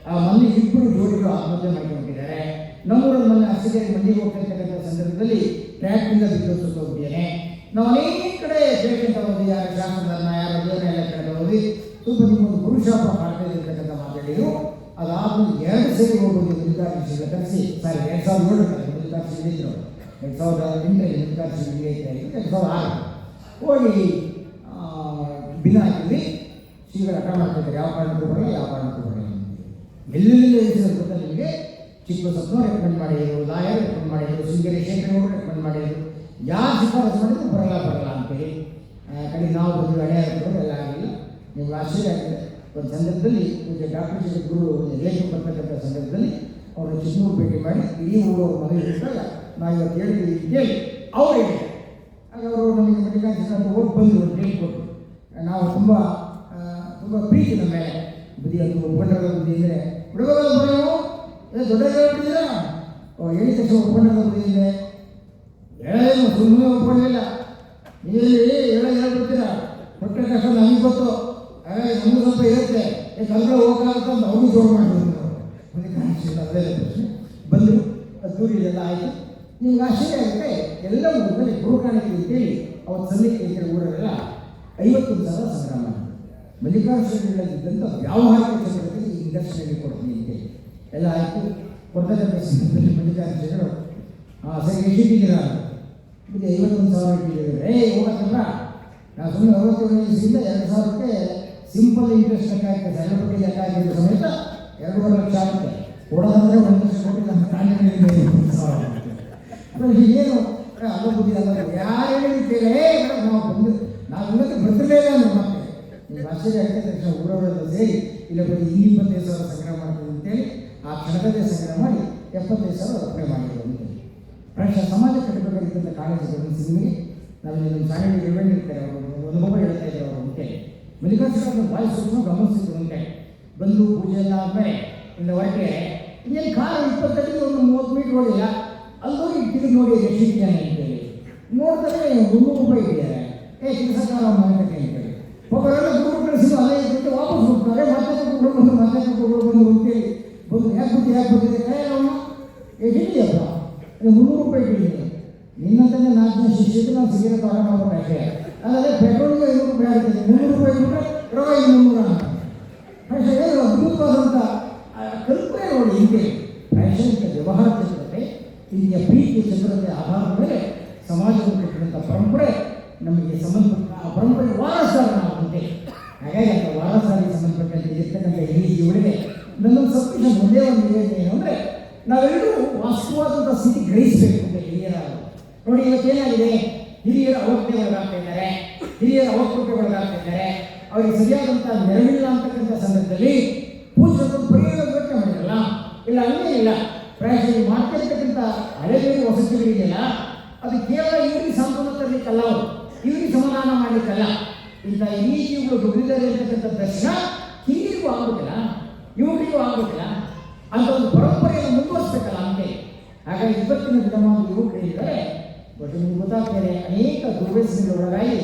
ಆ ಮೊನ್ನೆ ಇಬ್ಬರು ಜೋಡಿಗಳು ಆತ್ಮಹತ್ಯೆ ಮಾಡಿಕೊಂಡಿದ್ದಾರೆ. ನಮ್ಮೂರಲ್ಲಿ ಮೊನ್ನೆ ಅರಸಿಕೆರೆ ಮಂಡಿಗೆ ಹೋಗ್ತಕ್ಕಂಥ ಸಂದರ್ಭದಲ್ಲಿ ಟ್ರ್ಯಾಕ್ನಿಂದ ಬಿದ್ದು ಹೋಗಿದ್ದೇನೆ ನಾವು ಅನೇಕ ಕಡೆ ಕೇಳ್ಕೊಂತ ಹೋದ್ವಿ ಯಾರ ಗ್ರಾಮಗಳನ್ನು ಯಾರ ಯೋಜನೆ ಎಲ್ಲ ಹೋಗಿ ಹೋದ್ವಿ. ಇರ್ತಕ್ಕಂಥ ಮಾತಾಡಿದ್ರು ಅದಾದ್ಮೇಲೆ ಎರಡು ಸರಿ ಹೋಗೋದು ಮಲ್ಲಿಕಾರ್ಜುನ ಕರೆಸಿ ಸಾರಿ ಎರಡು ಸಾವಿರದ ಏಳರಲ್ಲಿ ಮಲ್ಲಿಕಾರ್ಜುನ ಇದ್ರು ಎರಡು ಸಾವಿರದ ಎಂಟರಲ್ಲಿ ಮಲ್ಲಿಕಾರ್ಜುನ ಇತ್ತು ಎರಡು ಸಾವಿರದ ಆರು ಹೋಗಿ ಆ, ಬಿಲ್ ಹಾಕಿದ್ವಿ ಶ್ರೀಗಳು ಹಠ ಮಾಡ್ತಿದ್ದಾರೆ ಯಾವ ಕಾರಣಕ್ಕೂ ಬರಲ್ಲ ಯಾವ ಕಾರಣಕ್ಕೂ ಬರಲ್ಲ ಎಲ್ಲೆಲ್ಲ ಹೆಸರು ಗೊತ್ತಾ ನಿಮಗೆ ಚಿಕ್ಕಬಸಪ್ಪನವ್ರು ರೆಕಮೆಂಡ್ ಮಾಡಿದ್ರು ಲಾಯರ್ ರೆಕಮೆಂಡ್ ಮಾಡಿದ್ರು ಶೃಂಗೇರಿ ಶೇಖರ್ ಅವರು ರೆಕಮೆಂಡ್ ಮಾಡಿದ್ರು ಯಾರು ಶಿಫಾರಸು ಮಾಡಿದ್ರು ಬರಲ್ಲ ಬರಲ್ಲ ಅಂತೇಳಿ ಆ, ಕಡೆ ನಾವು ಬಂದು ಹಣೆ ಹಾಕಿದ್ರು ಎಲ್ಲ ಆಗಿಲ್ಲ ನಿಮ್ಗೆ ಆಶ್ಚರ್ಯ ಆಗಿದೆ ಒಂದು ಸಂದರ್ಭದಲ್ಲಿ ಪೂಜೆ ಡಾಕ್ಟರ್ ಗುರು ಲೇಖ ಬರ್ತಕ್ಕಂಥ ಸಂದರ್ಭದಲ್ಲಿ ಅವರು ಚಿಕ್ಕಮೂರು ಭೇಟಿ ಮಾಡಿ ಇಡೀ ಊರು ಅವ್ರ ಮನೆಗೆ ಇದ್ದಾಗ ನಾವು ಇವತ್ತು ಹೇಳಿದ್ವಿ ಕೇಳಿ ಅವರು ಹೇಳಿದ್ದಾರೆ. ಆಗ ಅವರು ನಮಗೆ ಮಲ್ಲಿಕಾರ್ಜುನ ಅಂತ ಹೋಗಿ ಬಂದು ಒಂದು ಡೇಟ್ ಕೊಟ್ಟು ನಾವು ತುಂಬ ತುಂಬ ಪ್ರೀತಿ ನಮ್ಮ ಮೇಲೆ ಬುದ್ಧಿ ಅದು ಒಪ್ಪಂಡಗಳ ಬುದ್ಧಿ ಅಂದರೆ ಹುಡುಗರ ಬರೆಯೋ ಏ, ದೊಡ್ಡ ಹೇಳ್ಬಿಟ್ಟಿದ್ದೀರಾ ಓ ಹೇಳಿ ತಕ್ಷಣ ಒಪ್ಪಂಡಗಳ ಬುದ್ಧಿ ಇದೆ? ಹೇಳೋದು ಸುಮ್ಮನೆ ಒಪ್ಕೊಳ್ಳಿಲ್ಲ ನೀವಲ್ಲಿ ಹೇಳೋದು ಹೇಳ್ಬಿಡ್ತೀರಾ ಕೊಟ್ಟ ಕಷ್ಟ ನಮಗೆ ಗೊತ್ತು. ನಮಗೂ ಸ್ವಲ್ಪ ಇರುತ್ತೆ. ಎಲ್ಲರೂ ಹೋಗಕ್ಕಾಗುತ್ತೆ ಅಂತ ಅವರು ಜೋರು ಮಾಡಿದ್ರು. ನನಗೆ ಕಾಣಿಸಿಲ್ಲ ಬಂದರು ದೂರಿ ಎಲ್ಲ ಆಯಿತು. ನಿಮ್ಗೆ ಆಶ್ಚರ್ಯ ಆಗುತ್ತೆ, ಎಲ್ಲ ಊರಲ್ಲಿ ಗುರುಕಾಣಿಕೆ ಅಂತೇಳಿ ಅವ್ರ ಸಲ್ಲಿಕೆ ಅಂತೇಳಿ ಊರಲ್ಲೆಲ್ಲ. ಐವತ್ತೊಂದು ಸಾವಿರ ಸಂಗ್ರಾಮ ಮಾಡಿದ್ರು ಮಲ್ಲಿಕಾರ್ಜುನಗಳಿದ್ದಂಥ ವ್ಯಾವಹಾರಿಕ ಚಟುವಟಿಕೆ ಈ ನಿದರ್ಶನಕ್ಕೆ ಕೊಡ್ತೀನಿ ಅಂತೇಳಿ ಎಲ್ಲ ಆಯಿತು. ಕೊಡ್ತಕ್ಕಂಥ ಸಂದರ್ಭದಲ್ಲಿ ಮಲ್ಲಿಕಾರ್ಜುನರು ಹಾಂ ಸರಿ, ಎಷ್ಟಿದ್ದೀರ? ಇದು ಐವತ್ತೊಂದು ಸಾವಿರ ಇಟ್ಟಿದ್ದಾರೆ ಏ ಹೋಗತ್ತಲ್ಲ ನಾವು ಸುಮ್ಮನೆ ಅರವತ್ತೇಳು ಎರಡು ಸಾವಿರಕ್ಕೆ ಸಿಂಪಲ್ ಇಂಟ್ರೆಸ್ಟ್ ಲೆಕ್ಕ ಬಡ್ಡಿ ಲೆಕ್ಕ ಆಗಿದ್ದು ಸಮೇತ ಎರಡೂವರೆ ಲಕ್ಷ ಆಗುತ್ತೆ. ಕೊಡೋದಂದ್ರೆ ಒಂದು ಲಕ್ಷ ಕೋಟಿ ನಮ್ಮ ಕಾಣಿಕೆ ಏನು? ಅಲ್ಲ ಬುದ್ಧಿ, ಅಲ್ಲ ಯಾರು ಹೇಳಿ ಕೇಳಿ ಮೇಡಮ್, ನಾವು ಬಂದು, ನಾವು ಉನ್ನತ ಬರ್ತಿರಲೇ ನಮ್ಮ ಮತ್ತೆ ನೀವು ಆಶ್ಚರ್ಯ ಆಗಿದ ತಕ್ಷಣ ಊರವರೆಲ್ಲ ಸೇರಿ ಇಲ್ಲ ಈ ಇಪ್ಪತ್ತೈದು ಸಾವಿರ ಸಂಗ್ರಹ ಮಾಡ್ತೀವಿ ಅಂತೇಳಿ ಆ ಕ್ಷಣದಲ್ಲೇ ಸಂಗ್ರಹ ಮಾಡಿ ಎಪ್ಪತ್ತೈದು ಸಾವಿರ ರೂಪಾಯಿ ಮಾಡಿದ್ರು ಅಂತೇಳಿ ಪ್ರಾಯಶಃ ಸಮಾಜ ಕಟ್ಟಬೇಕಾಗಿದ್ದಂಥ ಕಾಲೇಜು ನಿಮಗೆ ನಾವು ನಮ್ಮ ಶಾಲೆಯಲ್ಲಿ ರೆವೆನ್ಯೂ ಇರ್ತಾರೆ ಅವರು, ಒಂದು ಮೊಬೈಲ್ ಹೇಳ್ತಾ ಇದ್ದಾರೆ ಅವರು ಅಂತೇಳಿ ಮಲ್ಲಿಕಾರ್ಜುನ ಬಾಯಿ ಸ್ವಲ್ಪ ಗಮನಿಸಿದ್ರು ಅಂತೆ ಬಂದು ಪೂಜೆ ಎಲ್ಲ ಆದ್ಮೇಲೆ ಇನ್ನು ಹೊರಟೆ ಇನ್ನೇನು ಕಾಲ ಇಪ್ಪತ್ತಡಿ ಒಂದು ಮೂವತ್ತು ಮೀಟರ್ ಓಡಿಲ್ಲ ಅಲ್ಲೋಗಿ ತಿರುಗಿ ನೋಡಿ ಎಷ್ಟು ಇದೆಯಾನೆ ಅಂತೇಳಿ ನೋಡ್ತಾರೆ ಮುನ್ನೂರು ರೂಪಾಯಿ ಇದೆಯಾ ಏ ಕೆಲಸಕಾರ ಮನೆ ಅಂತೇಳಿ ಒಬ್ಬರೆಲ್ಲ ದುಡ್ಡು ಕಳಿಸಿದ್ರು ಅಲ್ಲೇ ಇದ್ಬಿಟ್ಟು ವಾಪಸ್ ಹೋಗ್ತಾರೆ ಮತ್ತೆ ತಗೊಂಡು ಬಂದು ಮತ್ತೆ ತಗೊಂಡು ಬಂದು ಅಂತೇಳಿ ಬಂದು ಯಾಕೆ ಬಂದು ಯಾಕೆ ಬಂದಿದೆ ಕೈ ಅವನು ಏ ಹಿಡಿಯಪ್ಪ ಇದು ಮುನ್ನೂರು ರೂಪಾಯಿ ಹಿಡಿಯಿದೆ ನಿನ್ನಂತನೇ ನಾಲ್ಕು ಜನ ಶಿಷ್ಯರು ನಾವು ಸಿಗರೇಟ್ ಆರ್ಡರ್ ಮಾಡ್ಬೇಕು ಅಷ್ಟೇ ಅಲ್ಲದೆ ಪೆಟ್ರೋಲ್ಗೆ ಐನೂರು ರೂಪಾಯಿ ಆಗ್ತದೆ ಮುನ್ನೂರು ರೂಪಾಯಿ ಮುನ್ನೂರ ಅಂತ. ಪ್ರಾಯಶಃ ಏನು ಅದ್ಭುತವಾದಂಥ ಆ, ಕಲ್ಪನೆ ನೋಡಿ ಹಿಂಗೆ. ಪ್ರಾಯಶಃ ವ್ಯವಹಾರ ಚಂದ್ರತೆ ಇಲ್ಲಿಯ ಪ್ರೀತಿ ಚಂದ್ರತೆ ಆಧಾರದ ಮೇಲೆ ಕಟ್ಟಿದಂಥ ಪರಂಪರೆ ನಮಗೆ ಸಂಬಂಧಪಟ್ಟ, ಆ ಪರಂಪರೆ ವಾರಸಾರ ಆಗುತ್ತೆ ಅಂತೆ. ಹಾಗಾಗಿ ಅಂತ ವಾರಸಾರಿಗೆ ಸಂಬಂಧಪಟ್ಟಂತೆ ಇರ್ತಕ್ಕಂಥ ಈ ನಮ್ಮ ನನ್ನೊಂದು ಸಬ್ಮಿಷನ್ ಒಂದೇ ಒಂದು ನಿವೇದನೆ ಏನು ನಾವೆಲ್ಲರೂ ವಾಸ್ತವಾದಂಥ ಸ್ಥಿತಿ ಗ್ರಹಿಸಬೇಕು ಅಂತ ಹಿರಿಯರಾದರು ನೋಡಿ ಇವತ್ತೇನಾಗಿದೆ ಹಿರಿಯರು ಅವಜ್ಞೆ ಒಳಗಾಗ್ತಾ ಇದ್ದಾರೆ. ಹಿರಿಯರು ಅವಕೃತ್ಯ ಒಳಗಾಗ್ತಾ ಇದ್ದಾರೆ. ಅವರಿಗೆ ಸರಿಯಾದಂತಹ ನೆರವಿಲ್ಲ ಅಂತಕ್ಕಂಥ ಸಂದರ್ಭದಲ್ಲಿ ಪೂಜಕರು ಪರಿಹಾರ ಯೋಚನೆ ಮಾಡಿರಲ್ಲ ಇಲ್ಲ, ಅಲ್ಲೇ ಇಲ್ಲ. ಪ್ರಯಾಸದಲ್ಲಿ ಮಾಡ್ತಿರ್ತಕ್ಕಂಥ ಮಾಡ್ತಾ ಇರ್ತಕ್ಕಂಥ ಹಳೆಬೇರು ವಸತಿಗಳಿದೆಯಲ್ಲ ಅದು ಕೇವಲ ಇವರಿಗೆ ಸಾಂತ್ವನ ತರಲಿಕ್ಕಲ್ಲ ಅವರು. ಇವರಿಗೆ ಸಮಾಧಾನ ಮಾಡಲಿಕ್ಕಲ್ಲ. ಇಂಥ ಈ ಜೀವಗಳು ದುಡಿದರೆ ಇರ್ತಕ್ಕಂಥ ದರ್ಶನ ಹಿರಿಯರಿಗೂ ಆಗೋದಿಲ್ಲ ಯುವಕರಿಗೂ ಆಗೋದಿಲ್ಲ ಅಂತ ಒಂದು ಪರಂಪರೆಯನ್ನು ಮುಂದುವರಿಸಬೇಕಲ್ಲ ಅಂತೆ. ಹಾಗಾಗಿ ಇವತ್ತಿನ ದಿನಮಾನ ಯುವಕರಿದ್ದಾರೆ ಬಟ್ ನಿಮ್ಗೆ ಗೊತ್ತಾಗ್ತದೆ ಅನೇಕ ಒಳಗಾಗಿ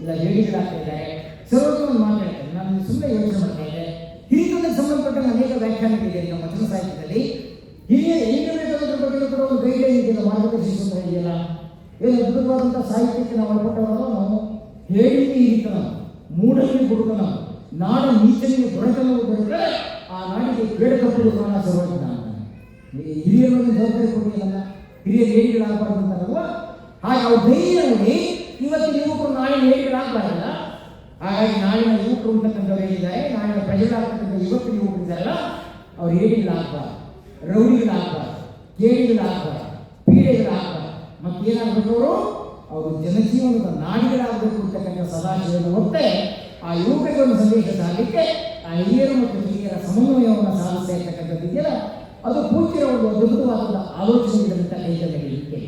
ಇಲ್ಲ, ಯೋಗಿಗಳಾಗ್ತಿದ್ದಾರೆ. ಸರ್ವೋತ್ತಮ ಮಾತಾಡ್ತಾರೆ ನಾನು ಸುಮ್ಮನೆ ಯೋಚನೆ ಮಾಡ್ತಾ ಇದ್ದೆ. ಹಿರಿಯರಿಗೆ ಸಂಬಂಧಪಟ್ಟ ಅನೇಕ ವ್ಯಾಖ್ಯಾನಗಳಿದೆ ನಮ್ಮ ವಚನ ಸಾಹಿತ್ಯದಲ್ಲಿ. ಹಿರಿಯ ಹೆಂಗೆ ಬೇಕಾದ್ರ ಬಗ್ಗೆ ಕೂಡ ಒಂದು ಗೈಡ್ಲೈನ್ ಇದೆಯಲ್ಲ ಮಾರ್ಗದರ್ಶಿ ಸೂತ್ರ ಇದೆಯಲ್ಲ? ಏನು ಅದ್ಭುತವಾದಂಥ ಸಾಹಿತ್ಯಕ್ಕೆ ನಾವು ಒಳಪಟ್ಟವರು ನಾವು? ಹೇಳಿಕೆ ಹಿರಿತನ ಮೂಡಲ್ಲಿ ಹುಡುಕನ ನಾಡ ನೀಚನಿಗೆ ದೊರೆತನವು ಬರೆದ್ರೆ ಆ ನಾಡಿಗೆ ಬೇಡಕಪ್ಪಲು ಕಾರಣ ಸರ್ವಜ್ಞ ಹಿರಿಯರನ್ನು ಜವಾಬ್ದಾರಿ ಕೊಡಲಿಲ್ಲ ಹಿರಿಯರು ಹೇಳಿಗಳಾಗಬಾರ್ದು ಅಂತಾರಲ್ವ ಹಾಗೆ ಯಾವುದೇ ನಮಗೆ ಇವತ್ತಿನ ಯುವಕರು ನಾಳೆ ಹೇಳಿಗಳಾಗಬಾರಲ್ಲ ಹಾಗಾಗಿ ನಾಳಿನ ಯುವಕರು ಅಂತಕ್ಕಂಥವ್ರು ಹೇಳಿದ್ದಾರೆ ನಾಳಿನ ಪ್ರಜೆಗಳಾಗ್ತಕ್ಕಂಥ ಯುವಕರು ಇದ್ದಾರಲ್ಲ, ಅವ್ರು ಹೇಳಿಗಳಾಗಬಾರ್ದು ರೌಡಿಗಳಾಗಬಾರ್ದು ಕೇಳಿಗಳಾಗಬಾರ್ದು ಪೀಡೆಗಳಾಗಬಾರ್ದು, ಮತ್ತೇನಾಗಬೇಕು ಅವರು ಅವರು ಜನಜೀವನದ ನಾಡಿಗಳಾಗಬೇಕು ಅಂತಕ್ಕಂಥ ಸದಾಶಯವನ್ನು ಮತ್ತೆ ಆ ಯುವಕರನ್ನು ಸಂದೇಶ ಸಾಗಲಿಕ್ಕೆ ಆ ಹಿರಿಯರು ಮತ್ತು ಹಿರಿಯರ ಸಮನ್ವಯವನ್ನು ಸಾಧಿಸ್ತಾ ಇರ್ತಕ್ಕಂಥದ್ದು ಇದೆಯಲ್ಲ ಅದು ಪೂರ್ತಿಯ ಒಂದು ಅದ್ಭುತವಾದಂಥ ಆಲೋಚನೆ ಇರದಂಥ ಕೈತಗಳಿಗೆ